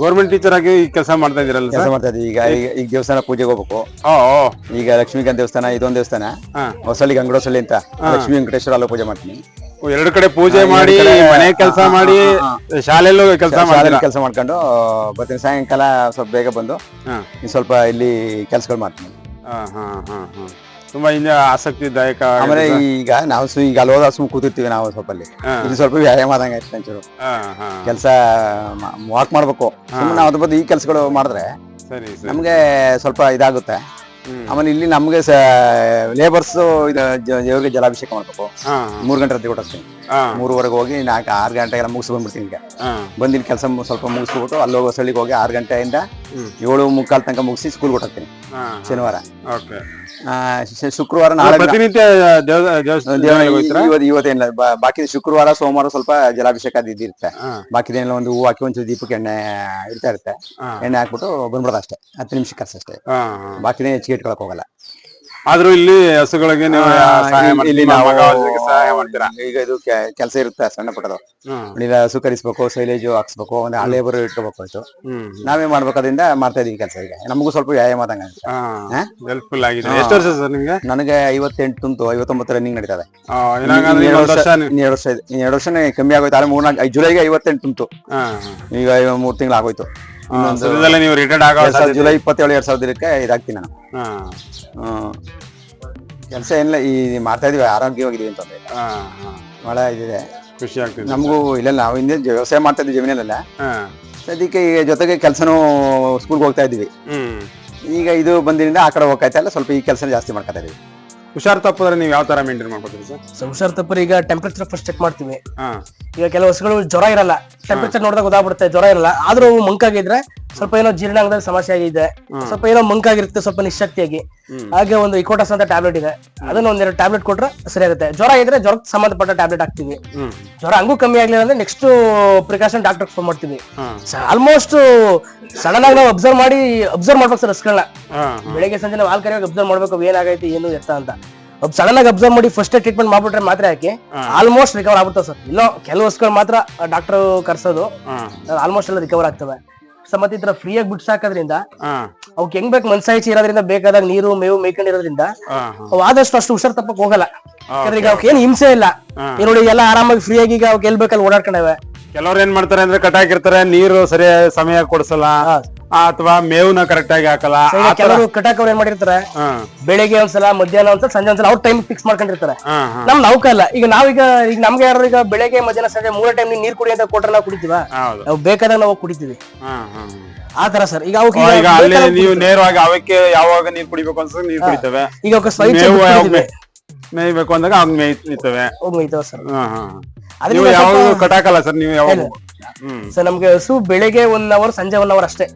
B: ಗೌರ್ಮೆಂಟ್ ಟೀಚರ್ ಆಗಿ ಈ ಕೆಲಸ ಮಾಡ್ತಾ ಇದೀರಲ್ಲ
C: ಕೆಲಸ
B: ಸರ್?
C: ಮಾಡ್ತಾ ಇದ್ದೀವಿ. ಈಗ ಈಗ ಈಗ ದೇವಸ್ಥಾನ ಪೂಜೆಗೆ ಹೋಗ್ಬೇಕು.
B: ಓ ಓ.
C: ಈಗ ಲಕ್ಷ್ಮೀಕಾಂತ್ ದೇವಸ್ಥಾನ ಇದೊಂದು ದೇವಸ್ಥಾನ. ಹೊಸಳ್ಳಿ ಗಂಗಡೋಸಳ್ಳಿ ಅಂತ. ಲಕ್ಷ್ಮೀ ವೆಂಕಟೇಶ್ವರ ಅಲ್ಲೂ ಪೂಜೆ ಮಾಡ್ತೀನಿ.
B: ಎರಡು ಕಡೆ ಪೂಜೆ ಮಾಡಿ ಮನೆ ಕೆಲಸ ಮಾಡಿ ಶಾಲೆಯಲ್ಲೂ ಕೆಲಸ ಮಾಡಿ
C: ಕೆಲಸ ಮಾಡ್ಕೊಂಡು ಬರ್ತೀನಿ. ಸಾಯಂಕಾಲ ಸ್ವಲ್ಪ ಬೇಗ ಬಂದು. ಸ್ವಲ್ಪ ಇಲ್ಲಿ ಕೆಲಸಗಳು ಮಾಡ್ತೀನಿ.
B: ತುಂಬಾ ಇನ್ನ ಆಸಕ್ತಿದಾಯಕ
C: ಆಮೇಲೆ ಈಗ ನಾವು ಸು ಈಗ ಅಲ್ಲಿ ಹೋದ ಸುಮ್ ಕೂತಿರ್ತೀವಿ ನಾವು ಸ್ವಲ್ಪ ಅಲ್ಲಿ. ಇಲ್ಲಿ ಸ್ವಲ್ಪ ವ್ಯಾಯಾಮ ಆದಂಗೆ ಆಯ್ತು ಒಂಚೂರು. ಕೆಲಸ ವಾಕ್ ಮಾಡ್ಬೇಕು. ಸುಮ್ಮನೆ ನಾವು ಅದ್ರ ಬದ್ದು ಈ ಕೆಲಸಗಳು ಮಾಡಿದ್ರೆ ನಮ್ಗೆ ಸ್ವಲ್ಪ ಇದಾಗುತ್ತೆ. ಆಮೇಲೆ ಇಲ್ಲಿ ನಮ್ಗೆ ಲೇಬರ್ಸ್ ದೇವರಿಗೆ ಜಲಾಭಿಷೇಕ ಮಾಡ್ಬೇಕು. ಮೂರ್ ಗಂಟೆ ರದ್ದೆ ಕೊಟ್ಟಿರ್ತೀನಿ ಮೂರುವರೆಗೆ ಹೋಗಿ ನಾಲ್ಕು ಆರು ಗಂಟೆಗೆಲ್ಲ ಮುಗಿಸಿ ಬಂದ್ಬಿಡ್ತೀನಿ ಈಗ.
B: ಬಂದಿನ
C: ಬಂದು ಇಲ್ಲಿ ಕೆಲಸ ಸ್ವಲ್ಪ ಮುಗಿಸ್ಬಿಟ್ಟು ಅಲ್ಲಿ ಹೋಗೋ ಸಳಿಗೆ ಹೋಗಿ ಆರು ಗಂಟೆಯಿಂದ. ಏಳು ಮುಕ್ಕಾಲ್ ತನಕ ಮುಗಿಸಿ ಸ್ಕೂಲ್ ಕೊಟ್ಟಿರ್ತೀನಿ. ಶನಿವಾರ.
B: ಓಕೆ
C: ಆ, ಶು- ಶುಕ್ರವಾರ ನಾಳೆ
B: ಪ್ರತಿನಿತ್ಯ ದೇವ ದೇವಸ್ಥಾನ
C: ದೇವ-
B: ಹೋಗ್ತೀರಾ?
C: ಇವತ್ತು ಇವತ್ತೇನಿಲ್ಲ. ಬಾ- ಬಾಕಿ ಶುಕ್ರವಾರ ಸೋಮವಾರ ಸ್ವಲ್ಪ ಜಲಾಭಿಷೇಕ ಅದು
B: ಬಾಕಿ
C: ಬಾಕಿದೇನಿಲ್ಲ ಒಂದು ಹೂ ಹಾಕಿ ಒಂಚೂರು ದೀಪಕ್ಕೆ ಎಣ್ಣೆ ಇಡ್ತಾ ಇರುತ್ತೆ.
B: ಹಾ,
C: ಎಣ್ಣೆ ಹಾಕ್ಬಿಟ್ಟು ಬಂದ್ಬಿಡೋದು ಅಷ್ಟೇ. ಹತ್ತು ನಿಮಿಷ ಕರ್ಸಷ್ಟೇ ಅಷ್ಟೇ.
B: ಹಾ, ಹಾ.
C: ಬಾಕಿನೇ ಹೆಚ್ಚಿಗೆ ಇಟ್ಕೊಳಕ್ ಹೋಗಲ್ಲ.
B: ಆದ್ರೂ ಇಲ್ಲಿ ಹಸುಗಳಿಗೆ ನೀವು ಸಹಾಯ ಮಾಡ್ತೀರಾ?
C: ಇಲ್ಲಿ ನಾವು
B: ಮಗ ಅವ್ರಿಗೆ ಸಹಾಯ ಮಾಡ್ತೀರಾ?
C: ಈಗ ಇದು ಕೆಲಸ ಇರುತ್ತೆ ಸಣ್ಣ ಪುಟ್ಟದು
B: ಹ್ಮ್,
C: ಇಲ್ಲ ಹಸು ಕರಿಸ್ಬೇಕು ಸೈಲೇಜು ಹಾಕ್ಸ್ಬೇಕು ಒಂದು ಹಳೆ ಬರೋ ಇಟ್ಕೋಬೇಕು ಆಯ್ತು
B: ಹ್ಮ್,
C: ನಾವೇ ಮಾಡ್ಬೇಕಾದ್ರಿಂದ ಮಾಡ್ತಾ ಇದೀವಿ ಕೆಲಸ ಈಗ. ನಮಗೂ ಸ್ವಲ್ಪ ವ್ಯಾಯಾಮ ಆದಂಗೆ ಆಗುತ್ತೆ.
B: ಹಾ. ಹೆಲ್ಪ್ಫುಲ್ ಆಗಿದೆ. ಎಷ್ಟು ವರ್ಷ ಸರ್ ನಿಮ್ಗೆ?
C: ನನಗೆ ಐವತ್ತೆಂಟು ತುಂತು ಐವತ್ತೊಂಬತ್ತು ರನ್ನಿಂಗ್ ನಡೀತದೆ.
B: ಆ, ಇನ್ನಾಗಂದ್ರೆ
C: ಇನ್ನು
B: ಇನ್ನೊಂದ್ ವರ್ಷ ನೀವು-
C: ಎರಡು ವರ್ಷ ಇದೆ. ಇನ್ನು ವರ್ಷನೇ ಕಮ್ಮಿ ಆಗೋಯ್ತು. ಆದ್ರೆ ಮೂರ್ನಾಲ್ಕು ಜುಲೈಗೆ ಐವತ್ತೆಂಟು ತುಂತು
B: ಹಾ,
C: ಈಗ ಐವ- ಮೂರ್ ತಿಂಗಳು ಆಗೋಯ್ತು.
B: ಸದ್ಯದಲ್ಲೇ ನೀವು ರಿಟೈರ್ಡ್ ಆಗೋ
C: ಎರಡ್ ಸಾವಿರದ ಜುಲೈ ಇಪ್ಪತ್ತೇಳು ಎರಡ್ ಸಾವಿರದಕ್ಕೆ ಇದಾಗ್ತೀನಿ ನಾನು.
B: ಹಾ,
C: ಕೆಲಸ ಏನಿಲ್ಲ ಈ ಮಾಡ್ತಾ ಇದೀವಿ ಆರೋಗ್ಯವಾಗಿದೀವಿ ಅಂತಂದ್ರೆ
B: ಹಾ, ಹಾ.
C: ಬಹಳ ಇದಿದೆ
B: ಖುಷಿ ಆಗ್ತಿದೆ.
C: ನಮಗೂ ಇಲ್ಲ ನಾವು ಹಿಂದೆ ವ್ಯವಸಾಯ ಮಾಡ್ತಾ ಇದ್ವಿ ಜಮೀನಲ್ಲೆಲ್ಲ
B: ಹಾ.
C: ಸದ್ಯಕ್ಕೆ ಈಗ ಜೊತೆಗೆ ಕೆಲಸನೂ ಸ್ಕೂಲ್ಗೆ ಹೋಗ್ತಾ ಇದ್ವಿ
B: ಹ್ಮ್.
C: ಈಗ ಇದು ಬಂದಿರಿಂದ ಆ ಕಡೆ ಹೋಗ್ತಾ ಇಲ್ಲ ಸ್ವಲ್ಪ ಈ ಕೆಲಸ ಜಾಸ್ತಿ ಮಾಡ್ಕೊತಾ ಇದೀವಿ
B: ಹುಷಾರ್ ತಪ್ಪಿದ್ರೆ ನೀವು ಯಾವ ತರ ಮೇಂಟೈನ್ ಮಾಡ್ಕೊತೀರಿ ಸರ್?
A: ಹುಷಾರ್ ತಪ್ಪರು ಈಗ ಟೆಂಪರೇಚರ್ ಫಸ್ಟ್ ಚೆಕ್ ಮಾಡ್ತೀವಿ.
B: ಹಾ.
A: ಈಗ ಕೆಲವು ಹಸುಗಳು ಜ್ವರ ಇರಲ್ಲ. ಟೆಂಪರೇಚರ್ ನೋಡಿದಾಗ ಗೊತ್ತಾಗ್ಬಿಡುತ್ತೆ ಜ್ವರ ಇರಲ್ಲ. ಆದ್ರೂ ಮಂಕಾಗಿದ್ರೆ ಸ್ವಲ್ಪ ಏನೋ ಜೀರ್ಣಾಂಗದಲ್ಲಿ ಸಮಸ್ಯೆ ಆಗಿದೆ. ಸ್ವಲ್ಪ ಏನೋ ಮಂಕಾಗಿರುತ್ತೆ ಸ್ವಲ್ಪ ನಿಶಕ್ತಿಯಾಗಿ. ಹಾಗೆ ಒಂದು ಇಕೋಟಸ್ ಅಂತ ಟ್ಯಾಬ್ಲೆಟ್ ಇದೆ. ಅದನ್ನ ಒಂದೆರಡು ಟ್ಯಾಬ್ಲೆಟ್ ಕೊಟ್ರೆ ಸರಿ ಆಗುತ್ತೆ. ಜ್ವರ ಇದ್ರೆ ಜ್ವರಕ್ಕೆ ಸಂಬಂಧಪಟ್ಟ ಟ್ಯಾಬ್ಲೆಟ್ ಹಾಕ್ತಿವಿ. ಜ್ವರ ಹಂಗೂ ಕಮ್ಮಿ ಆಗ್ಲಿಲ್ಲ ಅಂದ್ರೆ ನೆಕ್ಸ್ಟ್ ಪ್ರಿಕಾಷನ್ ಡಾಕ್ಟರ್ ಫೋನ್ ಮಾಡ್ತೀವಿ. ಆಲ್ಮೋಸ್ಟ್ ಸಡನ್ ಆಗಿ ನಾವು ಅಬ್ಸರ್ವ್ ಮಾಡಿ ಅಬ್ಸರ್ವ್ ಮಾಡ್ಬೇಕು ಸರ್ ಹಸ್ಗಳನ್ನ ಬೆಳಿಗ್ಗೆ ಸಂಜೆ ನಾವು ಹಾಲ್ ಕರೆಯಾಗಿ ಅಬ್ಸರ್ವ್ ಮಾಡ್ಬೇಕು ಏನಾಗೈತಿ ಏನು ಎತ್ತ ಅಂತ. ಸಡನ್ ಆಗಿ ಅಬ್ಸರ್ವ್ ಮಾಡಿ ಫಸ್ಟ್ ಟ್ರೀಟ್ಮೆಂಟ್ ಮಾಡ್ಬಿಟ್ರೆ ಮಾತ್ರ ಹಾಕಿ ಆಲ್ಮೋಸ್ಟ್ ರಿಕವರ್ ಆಗುತ್ತೆ ಸರ್. ಇಲ್ಲೋ ಕೆಲವು ಮಾತ್ರ ಡಾಕ್ಟರ್ ಕರ್ಸೋದು. ಆಲ್ಮೋಸ್ಟ್ ಎಲ್ಲ ರಿಕವರ್ ಆಗ್ತವೆ. ಸೊ ಮತ್ತೆ ಈ ತರ ಫ್ರೀ ಆಗಿ ಬಿಟ್ಟು ಸಾಕೋದ್ರಿಂದ
B: ಅವಕ್
A: ಅವಕ್ಕೆ ಹೆಂಗ್ ಬೇಕು ಮನ್ಸಾಯಿಚಿ ಇರೋದ್ರಿಂದ ಬೇಕಾದಾಗ ನೀರು ಮೇವು ಮೇಯ್ಕೊಂಡಿರೋದ್ರಿಂದ ಅವು ಆದಷ್ಟು ಅಷ್ಟು ಹುಷಾರ್ ತಪ್ಪಕ್ ಹೋಗಲ್ಲ. ಯಾಕಂದ್ರೆ ಈಗ ಅವಕ್ಕೆ ಏನ್ ಹಿಂಸೆ ಇಲ್ಲ. ಈಗ ನೋಡಿ ಎಲ್ಲ ಆರಾಮಾಗಿ ಫ್ರೀಯಾಗಿ ಆಗಿ ಈಗ ಅವ್ಕೆ ಎಲ್ ಬೇಕಲ್ಲಿ ಓಡಾಡ್ಕೊಂಡವೆ.
B: ಕೆಲವ್ರು ಏನ್ ಮಾಡ್ತಾರೆ ಅಂದ್ರೆ ಕಟಾಕಿರ್ತಾರೆ ನೀರು ಸರಿಯಾದ ಸಮಯ ಕೊಡ್ಸಲ್ಲ. ಅಥವಾ ಮೇವ್ನ ಕರೆಕ್ಟ್ ಆಗಿ ಹಾಕಲ್ಲ? ಆ ತರ-
A: ಕೆಲವರು ಕಟಾಕ್ ಅವ್ರು ಏನ್ ಮಾಡಿರ್ತಾರೆ?
B: ಹಾ.
A: ಬೆಳಿಗ್ಗೆ ಒಂದ್ಸಲ ಮಧ್ಯಾಹ್ನ ಒಂದ್ಸಲ ಸಂಜೆ ಒಂದ್ಸಲ ಅವ್ರ ಟೈಮ್ ಫಿಕ್ಸ್ ಮಾಡ್ಕೊಂಡಿರ್ತಾರೆ.
B: ಹಾ ಹಾ.
A: ನಮ್ ನೌಕ ಅಲ್ಲ. ಈಗ ನಾವೀಗ ಈಗ ನಮ್ಗೆ ಯಾರು ಈಗ ಬೆಳಗ್ಗೆ ಮಧ್ಯಾಹ್ನ ಸಂಜೆ ಮೂರ ಟೈಮ್ ನೀರ್ ಕುಡಿ ಅಂತ ಕೊಟ್ರೆ ನಾವು ಕುಡಿತೀವ?
B: ಹೌದು.
A: ನಾವು ಬೇಕಾದಾಗ ನಾವು ಕುಡಿತೀವಿ.
B: ಹಾ ಹಾ
A: ಆ ತರ ಸರ್. ಈಗ ಅವಕ್ಕೆ
B: ಈಗ
A: ಈಗ
B: ಅಲ್ಲಿ
A: ಬೇಕಾದಾಗ
B: ನೀವು
A: ಕುಡಿತೀವಿ.
B: ನೇರವಾಗಿ ಅವಕ್ಕೆ ಯಾವಾಗ ನೀರ್ ಕುಡಿಬೇಕು ಅನ್ಸುತ್ತೆ ನೀರ್ ಕುಡಿತವೆ.
A: ಈಗ ಅವಕ್ಕೆ ಸ್ವೈಚ್ಛೆ
B: ಮೇವು
A: ಬಿಟ್ಟು
B: ಯಾವಾಗ
A: ಕುಡಿತೀವಿ.
B: ಮೇಯ್ಬೇಕು ಅಂದಾಗ ಅವ್ ಮೇಯ್ತವೆ.
A: ಹೋಗ್ ಮೇಯ್ತಾವೆ ಸರ್.
B: ಹಾ ಹಾ
A: ಅದರಿಂದ
B: ಯಾವಾಗ ಕಟಾಕಲ್ಲ ಸರ್? ನೀವು ಯಾವಾಗ
A: ಸರ್ ನಮ್ಗೆ ಹಸು ಬೆಳಿಗ್ಗೆ ಒನ್ ಅವರ್ ಸಂಜೆ ಒನ್ ಅವರ್ ಅಷ್ಟೇ.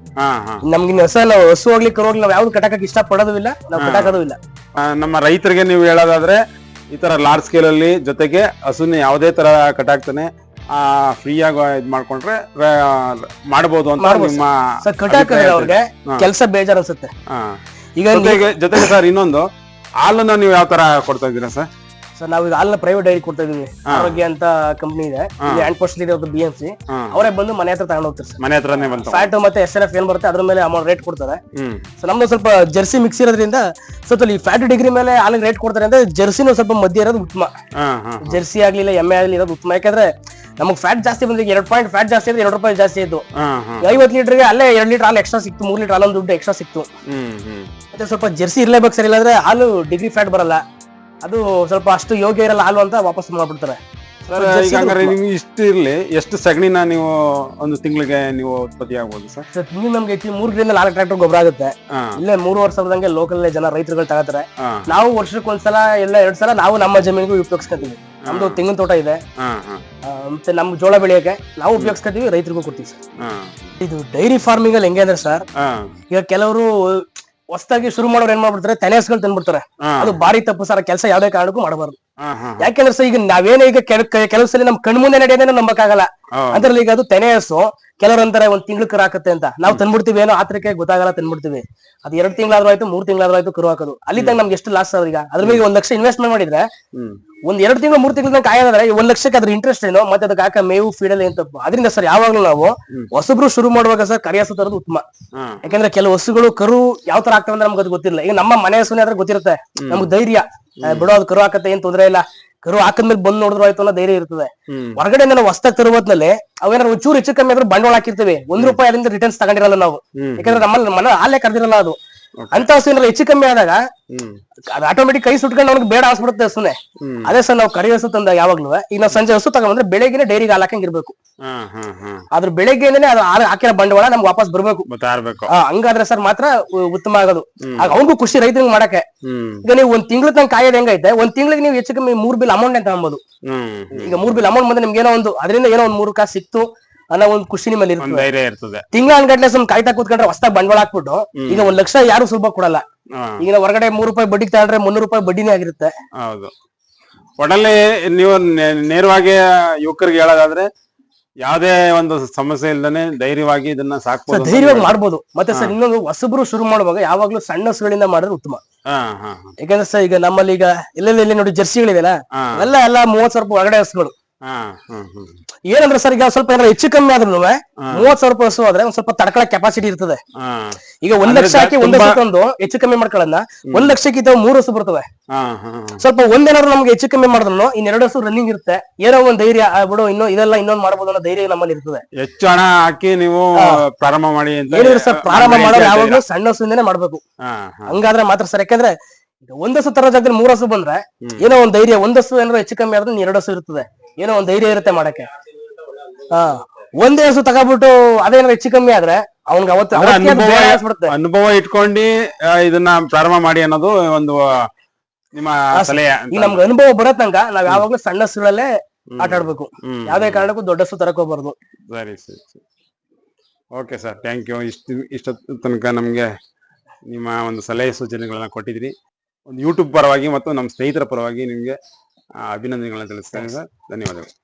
A: ನಮ್ಗೆ ಇನ್ನು ಹಸು ಅಲ್ಲ ಹಸು ಹೋಗ್ಲಿ ಕರು ಹೋಗ್ಲಿ ನಾವು ಯಾವ್ದು ಕಟಾಕಕ್ಕೆ ಇಷ್ಟ ಪಡೋದು ಇಲ್ಲ ನಾವು ಕಟಾಕೋದು ಇಲ್ಲ.
B: ನಮ್ಮ ರೈತರಿಗೆ ನೀವು ಹೇಳೋದಾದ್ರೆ ಈ ತರ ಲಾರ್ಜ್ ಸ್ಕೇಲ್ ಅಲ್ಲಿ ಜೊತೆಗೆ ಹಸುನ ಯಾವುದೇ ತರ ಕಟಾಕ್ತಾನೆ ಆ ಫ್ರೀ ಆಗಿ ಇದ್ ಮಾಡ್ಕೊಂಡ್ರೆ ಮಾಡಬಹುದು ಅಂತ ನಿಮ್ಮ
A: ಕಟಾಕ ಅವ್ರಿಗೆ. ಕೆಲಸ ಬೇಜಾರ್ ಅನ್ಸುತ್ತೆ. ಈಗ
B: ಜೊತೆಗೆ ಜೊತೆಗೆ ಸರ್ ಇನ್ನೊಂದು ಹಾಲನ್ನ ನೀವು ಯಾವ ತರ ಕೊಡ್ತಾ ಇದ್ದೀರಾ ಸರ್?
A: ಸರ್ ನಾವು ಈಗ ಹಾಲ್ನ ಪ್ರೈವೇಟ್ ಡೈರಿ ಕೊಡ್ತಾ ಇದೀವಿ. ಆರೋಗ್ಯ ಅಂತ ಕಂಪ್ನಿ ಇದೆ. ಇಲ್ಲಿ ಹ್ಯಾಂಡ್ ಪೋಸ್ಟ್ ಇದೆ ಬಿ ಎಂ ಸಿ ಅವರೇ ಬಂದು ಮನೆ ಹತ್ರ ತಗೊಂಡು ಹೋಗ್ತಾರೆ
B: ಮನೆ ಹತ್ರನೇ ಬಂತು
A: ಫ್ಯಾಟ್ ಮತ್ತೆ ಎಸ್ ಎಫ್ ಏನ್ ಬರುತ್ತೆ ಅದ್ರ ಮೇಲೆ ಅಮೌಂಟ್ ರೇಟ್ ಕೊಡ್ತಾರೆ. ಸೊ ನಮ್ದು ಸ್ವಲ್ಪ ಜರ್ಸಿ ಮಿಕ್ಸ್ ಇರೋದ್ರಿಂದ ಸ್ವಲ್ಪ ಈ ಫ್ಯಾಟ್ ಡಿಗ್ರಿ ಮೇಲೆ ಹಾಲಿಗೆ ರೇಟ್ ಕೊಡ್ತಾರೆ ಅಂದ್ರೆ ಜರ್ಸಿನೂ ಸ್ವಲ್ಪ ಮಧ್ಯ ಇರೋದು ಉತ್ತಮ. ಜರ್ಸಿ ಆಗ್ಲಿಲ್ಲ ಎಮ್ಮೆ ಆಗ್ಲಿ ಇರೋದು ಉತ್ತಮ. ಯಾಕಂದ್ರೆ ನಮಗೆ ಫ್ಯಾಟ್ ಜಾಸ್ತಿ ಬಂದ್ರೆ ಎರಡು ಪಾಯಿಂಟ್ ಫ್ಯಾಟ್ ಜಾಸ್ತಿ ಇದ್ರೆ ಎರಡು ರೂಪಾಯಿ ಜಾಸ್ತಿ ಇತ್ತು
B: ಐವತ್ ಲೀಟರ್
A: ಐವತ್ತು ಲೀಟರ್ಗೆ ಅಲ್ಲೇ ಎರಡು ಲೀಟರ್ ಹಾಲು ಎಕ್ಸ್ಟ್ರಾ ಸಿಕ್ತು ಮೂರು ಲೀಟರ್ ಹಾಲೊಂದು ದುಡ್ಡು ಎಕ್ಸ್ಟ್ರಾ ಸಿಕ್ತು. ಮತ್ತೆ ಸ್ವಲ್ಪ ಜರ್ಸಿ ಇರ್ಲೇಬೇಕು ಸರ್ ಇಲ್ಲಾಂದ್ರೆ ಹಾಲು ಡಿಗ್ರಿ ಫ್ಯಾಟ್ ಬರಲ್ಲ. ಅದು ಸ್ವಲ್ಪ ಅಷ್ಟು ಯೋಗ್ಯ ಇರಲ್ಲ ಹಾಲು ಅಂತ ವಾಪಸ್ ಮಾಡ್ಬಿಡ್ತಾರೆ.
B: ಸರ್ ಈಗ ಹಂಗಾರೆ. ನಿಮ್ಗೆ ಇಷ್ಟು ಇರ್ಲಿ ಎಷ್ಟು ಸಗಣಿನ ನೀವು ಒಂದು ತಿಂಗಳಿಗೆ ನೀವು ಉತ್ಪತ್ತಿ ಆಗ್ಬೋದು ಸರ್?
A: ಸರ್ ತಿಂಗಳು ನಮ್ಗೆ ಹೆಚ್ಚು ಮೂರರಿಂದ ನಾಲ್ಕು ಟ್ರ್ಯಾಕ್ಟರ್ ಗೊಬ್ಬರ ಆಗುತ್ತೆ. ಇಲ್ಲೇ ಮೂರು ವರ್ಷದಂಗೆ ಲೋಕಲ್ ಜನ ರೈತರುಗಳು ತಗೋತಾರೆ. ನಾವು ವರ್ಷಕ್ಕೆ ಒಂದ್ಸಲ ಎಲ್ಲ ಎರಡ್ ಸಲ ನಾವು ನಮ್ಮ ಜಮೀನಿಗೂ ಉಪಯೋಗಿಸ್ಕೊತೀವಿ. ನಮ್ದು ತೆಂಗಿನ ತೋಟ ಇದೆ. ಆ, ಮತ್ತೆ ನಮ್ ಜೋಳ ಬೆಳೆಯಕ್ಕೆ ನಾವು ಉಪಯೋಗಿಸ್ಕೊತೀವಿ ರೈತರಿಗೂ ಕೊಡ್ತೀವಿ ಸರ್. ಇದು ಡೈರಿ ಫಾರ್ಮಿಂಗ್ ಅಲ್ಲಿ ಹೆಂಗೆ ಅಂದ್ರೆ ಸರ್
B: ಹಾ.
A: ಈಗ ಕೆಲವರು ಹೊಸದಾಗಿ ಶುರು ಮಾಡೋರು ಏನ್ ಮಾಡ್ಬಿಡ್ತಾರೆ? ತೆನೆಸ್ಗಳು ತಂದ್ಬಿಡ್ತಾರೆ ಅದು ಬಾರಿ ತಪ್ಪು ಸರ್ ಕೆಲಸ ಯಾವ್ದೇ ಕಾರಣಕ್ಕೂ ಮಾಡಬಾರ್ದು. ಯಾಕೆಂದ್ರೆ ಸರ್ ಈಗ ನಾವೇನೇ ಈಗ ಕೆಲವು ಸಲ ನಮ್ ಕಣ್ಮುಂದೆ ನಡೆಯೋದೇನೋ ನಂಬಕ್ಕಾಗಲ್ಲ. ಅದ್ರಲ್ಲಿ ಈಗ ಅದು ತೆನೆ ಕೆಲವರಂತಾರೆ ಒಂದ್ ತಿಂಗಳು ಕರು ಹಾಕತ್ತೆ ಅಂತ. ನಾವು ತಂದ್ಬಿಡ್ತೀವಿ ಏನೋ ಆತ್ರಕ್ಕೆ ಗೊತ್ತಾಗಲ್ಲ ತಂದ್ಬಿಡ್ತೀವಿ ಅದು ಎರಡು ತಿಂಗಳಾದ್ರೂ ಆಯ್ತು ಮೂರ್ ತಿಂಗಳಾದ್ರೂ ಆಯ್ತು ಕರು ಹಾಕೋದು. ಅಲ್ಲಿ ತನಕ ನಮ್ಗೆ ಎಷ್ಟು ಲಾಸ್ ಈಗ ಅದ್ರ ಮೇಲೆ ಒಂದ್ ಲಕ್ಷ ಇನ್ವೆಸ್ಟ್ಮೆಂಟ್ ಮಾಡಿದ್ರೆ ಒಂದ್ ಎರಡು ತಿಂಗಳು ಮೂರ್ ತಿಂಗಳ ತನಕ ಕಾಯೋದಾದ್ರೆ ಒಂದ್ ಲಕ್ಷಕ್ಕೆ ಅದ್ರ ಇಂಟ್ರೆಸ್ಟ್ ಏನೋ ಮತ್ತೆ ಅದಕ್ಕೆ ಹಾಕ ಮೇವು ಫೀಡಲ್ಲಿ ಏನ್ ತಪ್ಪು ಅದರಿಂದ ಸರ್ ಯಾವಾಗ್ಲೂ ನಾವು. ಹೊಸಬ್ರು ಶುರು ಮಾಡುವಾಗ ಸರ್ ಕರಿಯಸು ತರೋದು ಉತ್ತಮ. ಯಾಕಂದ್ರೆ ಕೆಲವು ಹಸುಗಳು ಕರು ಯಾವ ತರ ಆಗ್ತವೆ ಅಂದ್ರೆ ನಮ್ಗೆ ಅದು ಗೊತ್ತಿಲ್ಲ ಈಗ ನಮ್ಮ ಮನೆ ಹಸುನೇ ಆದ್ರೆ ಗೊತ್ತಿರುತ್ತೆ. ನಮ್ಗೆ ಧೈರ್ಯ. ಬಿಡೋ ಅದು ಕರು ಹಾಕತ್ತೆ ಏನ್ ತೊಂದ್ರೆ ಇಲ್ಲ. ಕರು ಹಾಕದ್ಮೇಲೆ ಬಂದ್ ನೋಡಿದ್ರು ಆಯ್ತು ಅನ್ನೋ ಧೈರ್ಯ ಇರ್ತದೆ. ಹೊರಗಡೆ ನಾವು ಹೊಸ್ತಾಗ ತರುವತ್ನಲ್ಲಿ ಅವೇನಾದ್ರು ಒಂಚೂರು ಹೆಚ್ಚು ಕಮ್ಮಿ ಆದ್ರೂ ಬಂಡವಾಳ ಹಾಕಿರ್ತೀವಿ. ಒಂದ್ ರೂಪಾಯಿ ಅದರಿಂದ ರಿಟರ್ನ್ಸ್ ತಗೊಂಡಿರಲ್ಲ ನಾವು. ಯಾಕಂದ್ರೆ ನಮ್ಮಲ್ಲಿ ಮನೆ ಆಲೇ ಕರೆದಿರಲ್ಲ ಅದು. ಅಂತ ಹಸು ಏನಾರ ಹೆಚ್ಚು ಕಮ್ಮಿ ಆದಾಗ ಅದು ಆಟೋಮೆಟಿಕ್ ಕೈ ಸುಟ್ಕೊಂಡು ಅವ್ನಿಗೆ ಬೇಡ ಹಾಸ್ಬಿಡುತ್ತೆ ಹಸುನೆ ಅದೇ ಸರ್ ನಾವು ಕರಿ ಹಸು ತಂದ ಯಾವಾಗ್ಲೂ. ಈಗ ನಾವು ಸಂಜೆ ಹಸು ತಗೊಂಡ್ರೆ ಬೆಳಗ್ಗೆ ಡೈರಿಗೆ ಹಾಲಾಕಂಗ್ ಹಾಕಂಗಿರ್ಬೇಕು ಅದ್ರ ಬೆಳಗ್ಗೆನೇ ಅದು ಹಾಲು ಹಾಕಿರೋ ಬಂಡವಾಳ ನಮ್ಗೆ ವಾಪಸ್ ಬರ್ಬೇಕು. ಹಂಗಾದ್ರೆ ಸರ್ ಮಾತ್ರ ಉತ್ತಮ ಆಗೋದು. ಆಗ ಅವ್ನಿಗೂ ಖುಷಿ ರೈತನಿಗೆ ಮಾಡಕ್ಕೆ. ಈಗ ನೀವು ಒಂದ್ ತಿಂಗಳ ತನಕ ಕಾಯೋದ್ ಹೆಂಗೈತೆ? ಒಂದ್ ತಿಂಗಳಿಗೆ ನೀವು ಹೆಚ್ಚು ಕಮ್ಮಿ ಮೂರ್ ಬಿಲ್ ಅಮೌಂಟ್ ಅಂತ
B: ಅನ್ಬೋದು
A: ಈಗ ಮೂರ್ ಬಿಲ್ ಅಮೌಂಟ್ ಬಂದ್ರೆ ನಿಮ್ಗೆ ಏನೋ ಒಂದು ಅದರಿಂದ ಏನೋ ಒಂದ್ ಮೂರು ಕಾಸು ಸಿಕ್ತು. ಅನ್ನೋ ಒಂದು ಖುಷಿ ನಿಮ್ಮಲ್ಲಿ
B: ಒಂದ್
A: ಇರ್ತದೆ.
B: ಧೈರ್ಯ
A: ಸುಮ್ ಕಾಯ್ತಾ ಕೂತ್ಕೊಂಡ್ರೆ ಹೊಸದಾಗಿ ಬಂಡವಾಳ ಹಾಕ್ಬಿಟ್ಟು. ಈಗ ಒಂದ್ ಲಕ್ಷ ಯಾರು ಸುಲಭ ಕೊಡಲ್ಲ.
B: ಹಾ.
A: ಈಗ ನಾವು ಹೊರಗಡೆ ಮೂರು ರೂಪಾಯಿ ಬಡ್ಡಿ ತಗೊಂಡ್ರೆ ಮುನ್ನೂರು ರೂಪಾಯಿ ಬಡ್ಡಿನೇ ಆಗಿರುತ್ತೆ.
B: ಹೌದು. ಒಡಲ್ಲಿ ನೀವು ನೆ- ನೇರವಾಗಿ ಯುವಕರಿಗೆ ಹೇಳೋದಾದ್ರೆ ಯಾವುದೇ ಒಂದು ಸಮಸ್ಯೆ ಇಲ್ದೇನೆ ಧೈರ್ಯವಾಗಿ ಇದನ್ನ
A: ಸಾಕು
B: ಸಾಕ್ಬೋದು
A: ಧೈರ್ಯವಾಗಿ. ಮಾಡ್ಬೋದು. ಮತ್ತೆ ಸರ್ ಇನ್ನೊಂದು ಹೊಸಬ್ರು ಶುರು ಮಾಡುವಾಗ ಯಾವಾಗ್ಲೂ ಸಣ್ಣ ಹಸುಗಳಿಂದ ಮಾಡಿದ್ರೆ ಉತ್ತಮ.
B: ಹಾ ಹಾ ಹಾ.
A: ಯಾಕಂದ್ರೆ ಸರ್ ಈಗ ನಮ್ಮಲ್ಲಿ ಈಗ ಎಲ್ಲೆಲ್ಲಿ ಇಲ್ಲಿ ನೋಡಿ ಜರ್ಸಿಗಳಿವೆಲ್ಲ
B: ಹಾ.
A: ಅವೆಲ್ಲ ಎಲ್ಲ ಮೂವತ್ ಸಾವಿರ ರೂಪಾಯಿ ಒಳಗಡೆ ಹಸುಗಳು. ಏನಂದ್ರೆ ಸರ್ ಈಗ ಸ್ವಲ್ಪ ಏನಾರ ಹೆಚ್ಚು ಕಮ್ಮಿ ಆದ್ರೂ ಮೂವತ್ ಸಾವಿರ ರೂಪಾಯಿ ಹಸು ಆದ್ರೆ ಒಂದ್ ಸ್ವಲ್ಪ ತಡಕಳ ಕೆಪಾಸಿಟಿ ಇರ್ತದೆ. ಈಗ ಒಂದ್ ಲಕ್ಷ ಹಾಕಿ ಒಂದ್ ತಂದು ಹೆಚ್ಚು ಕಮ್ಮಿ ಮಾಡ್ಕೊಳ್ಳೋಣ ಒಂದ್ ಲಕ್ಷಕ್ಕಿಂತ ಮೂರು ಹಸು ಬರ್ತವೆ. ಸ್ವಲ್ಪ ಒಂದೇನಾದ್ರು ನಮ್ಗೆ ಹೆಚ್ಚು ಕಮ್ಮಿ ಮಾಡಿದ್ರು ಇನ್ನೆರಡು ಹಸು ರನ್ನಿಂಗ್ ಇರುತ್ತೆ. ಏನೋ ಒಂದ್ ಧೈರ್ಯ ಬಿಡು ಇನ್ನೂ ಇದೆಲ್ಲ ಇನ್ನೊಂದ್ ಮಾಡಬಹುದು ಅನ್ನೋ ಧೈರ್ಯ ನಮ್ಮಲ್ಲಿ ಇರ್ತದೆ.
B: ಹೆಚ್ಚು ಹಣ ಹಾಕಿ ನೀವು ಪ್ರಾರಂಭ ಮಾಡಿ
A: ಸರ್ ಪ್ರಾರಂಭ
B: ಮಾಡೋದು.
A: ಯಾವಾಗ್ಲೂ ಸಣ್ಣ ಹಸುಯಿಂದನೇ ಮಾಡ್ಬೇಕು. ಹಂಗಾದ್ರೆ ಮಾತ್ರ ಸರ್ ಯಾಕಂದ್ರೆ ಒಂದಷ್ಟು ತರ ಜಾಗದಲ್ಲಿ ಮೂರಷ್ಟು ಬಂದ್ರೆ ಏನೋ ಒಂದ್ ಧೈರ್ಯ ಒಂದಷ್ಟು ಏನಾದ್ರು ಹೆಚ್ಚು ಕಮ್ಮಿ ಆದ್ರೆ ಎರಡಸು ಇರ್ತದೆ. ಏನೋ ಒಂದ್ ಧೈರ್ಯ ಇರುತ್ತೆ ಮಾಡಕ್ಕೆ ಹಾ ಒಂದೇ ಹಸು ತಗೊಬಿಟ್ಟು ಅದೇನಾದ್ರು ಹೆಚ್ಚು ಕಮ್ಮಿ ಆದ್ರೆ ಅವ್ನ್ಗೆ ಅವತ್ತು
B: ಅಂದ್ರೆ
A: ಅವತ್ತೇ ಅದು
B: ಅನುಭವ
A: ಬೇಡ ಅನ್ಸ್ಬಿಡುತ್ತೆ.
B: ಅನುಭವ ಇಟ್ಕೊಂಡು ಆ, ಇದನ್ನ ಪ್ರಾರಂಭ ಮಾಡಿ ಅನ್ನೋದು ಒಂದು ನಿಮ್ಮ ಸಲಹೆ ಅಂತ.
A: ನಮ್ಗೆ ಅನುಭವ ಬರೋ ತನಕ ನಾವ್ ಯಾವಾಗ್ಲೂ ಸಣ್ಣ ಹಸುಗಳಲ್ಲೇ
B: ಹ್ಮ್.
A: ಆಟ ಆಡ್ಬೇಕು
B: ಹ್ಮ್.
A: ಯಾವ್ದೇ ಕಾರಣಕ್ಕೂ ದೊಡ್ಡ ಹಸು ತರಕ್ ಹೋಗ್ಬಾರ್ದು
B: ಸರಿ ಸರಿ ಓಕೆ ಸರ್ ಥ್ಯಾಂಕ್ ಯು ಇಷ್ಟು ಇಷ್ಟೊತ್ತು ತನಕ ನಮಗೆ ನಿಮ್ಮ ಒಂದು ಸಲಹೆ ಸೂಚನೆಗಳನ್ನ ಕೊಟ್ಟಿದ್ರಿ ಒಂದು ಯೂಟ್ಯೂಬ್ ಪರವಾಗಿ ಮತ್ತು ನಮ್ಮ ಸ್ನೇಹಿತರ ಪರವಾಗಿ ನಿಮಗೆ ಅಭಿನಂದನೆಗಳನ್ನ ತಿಳಿಸ್ತೇನೆ ಸರ್ ಧನ್ಯವಾದಗಳು.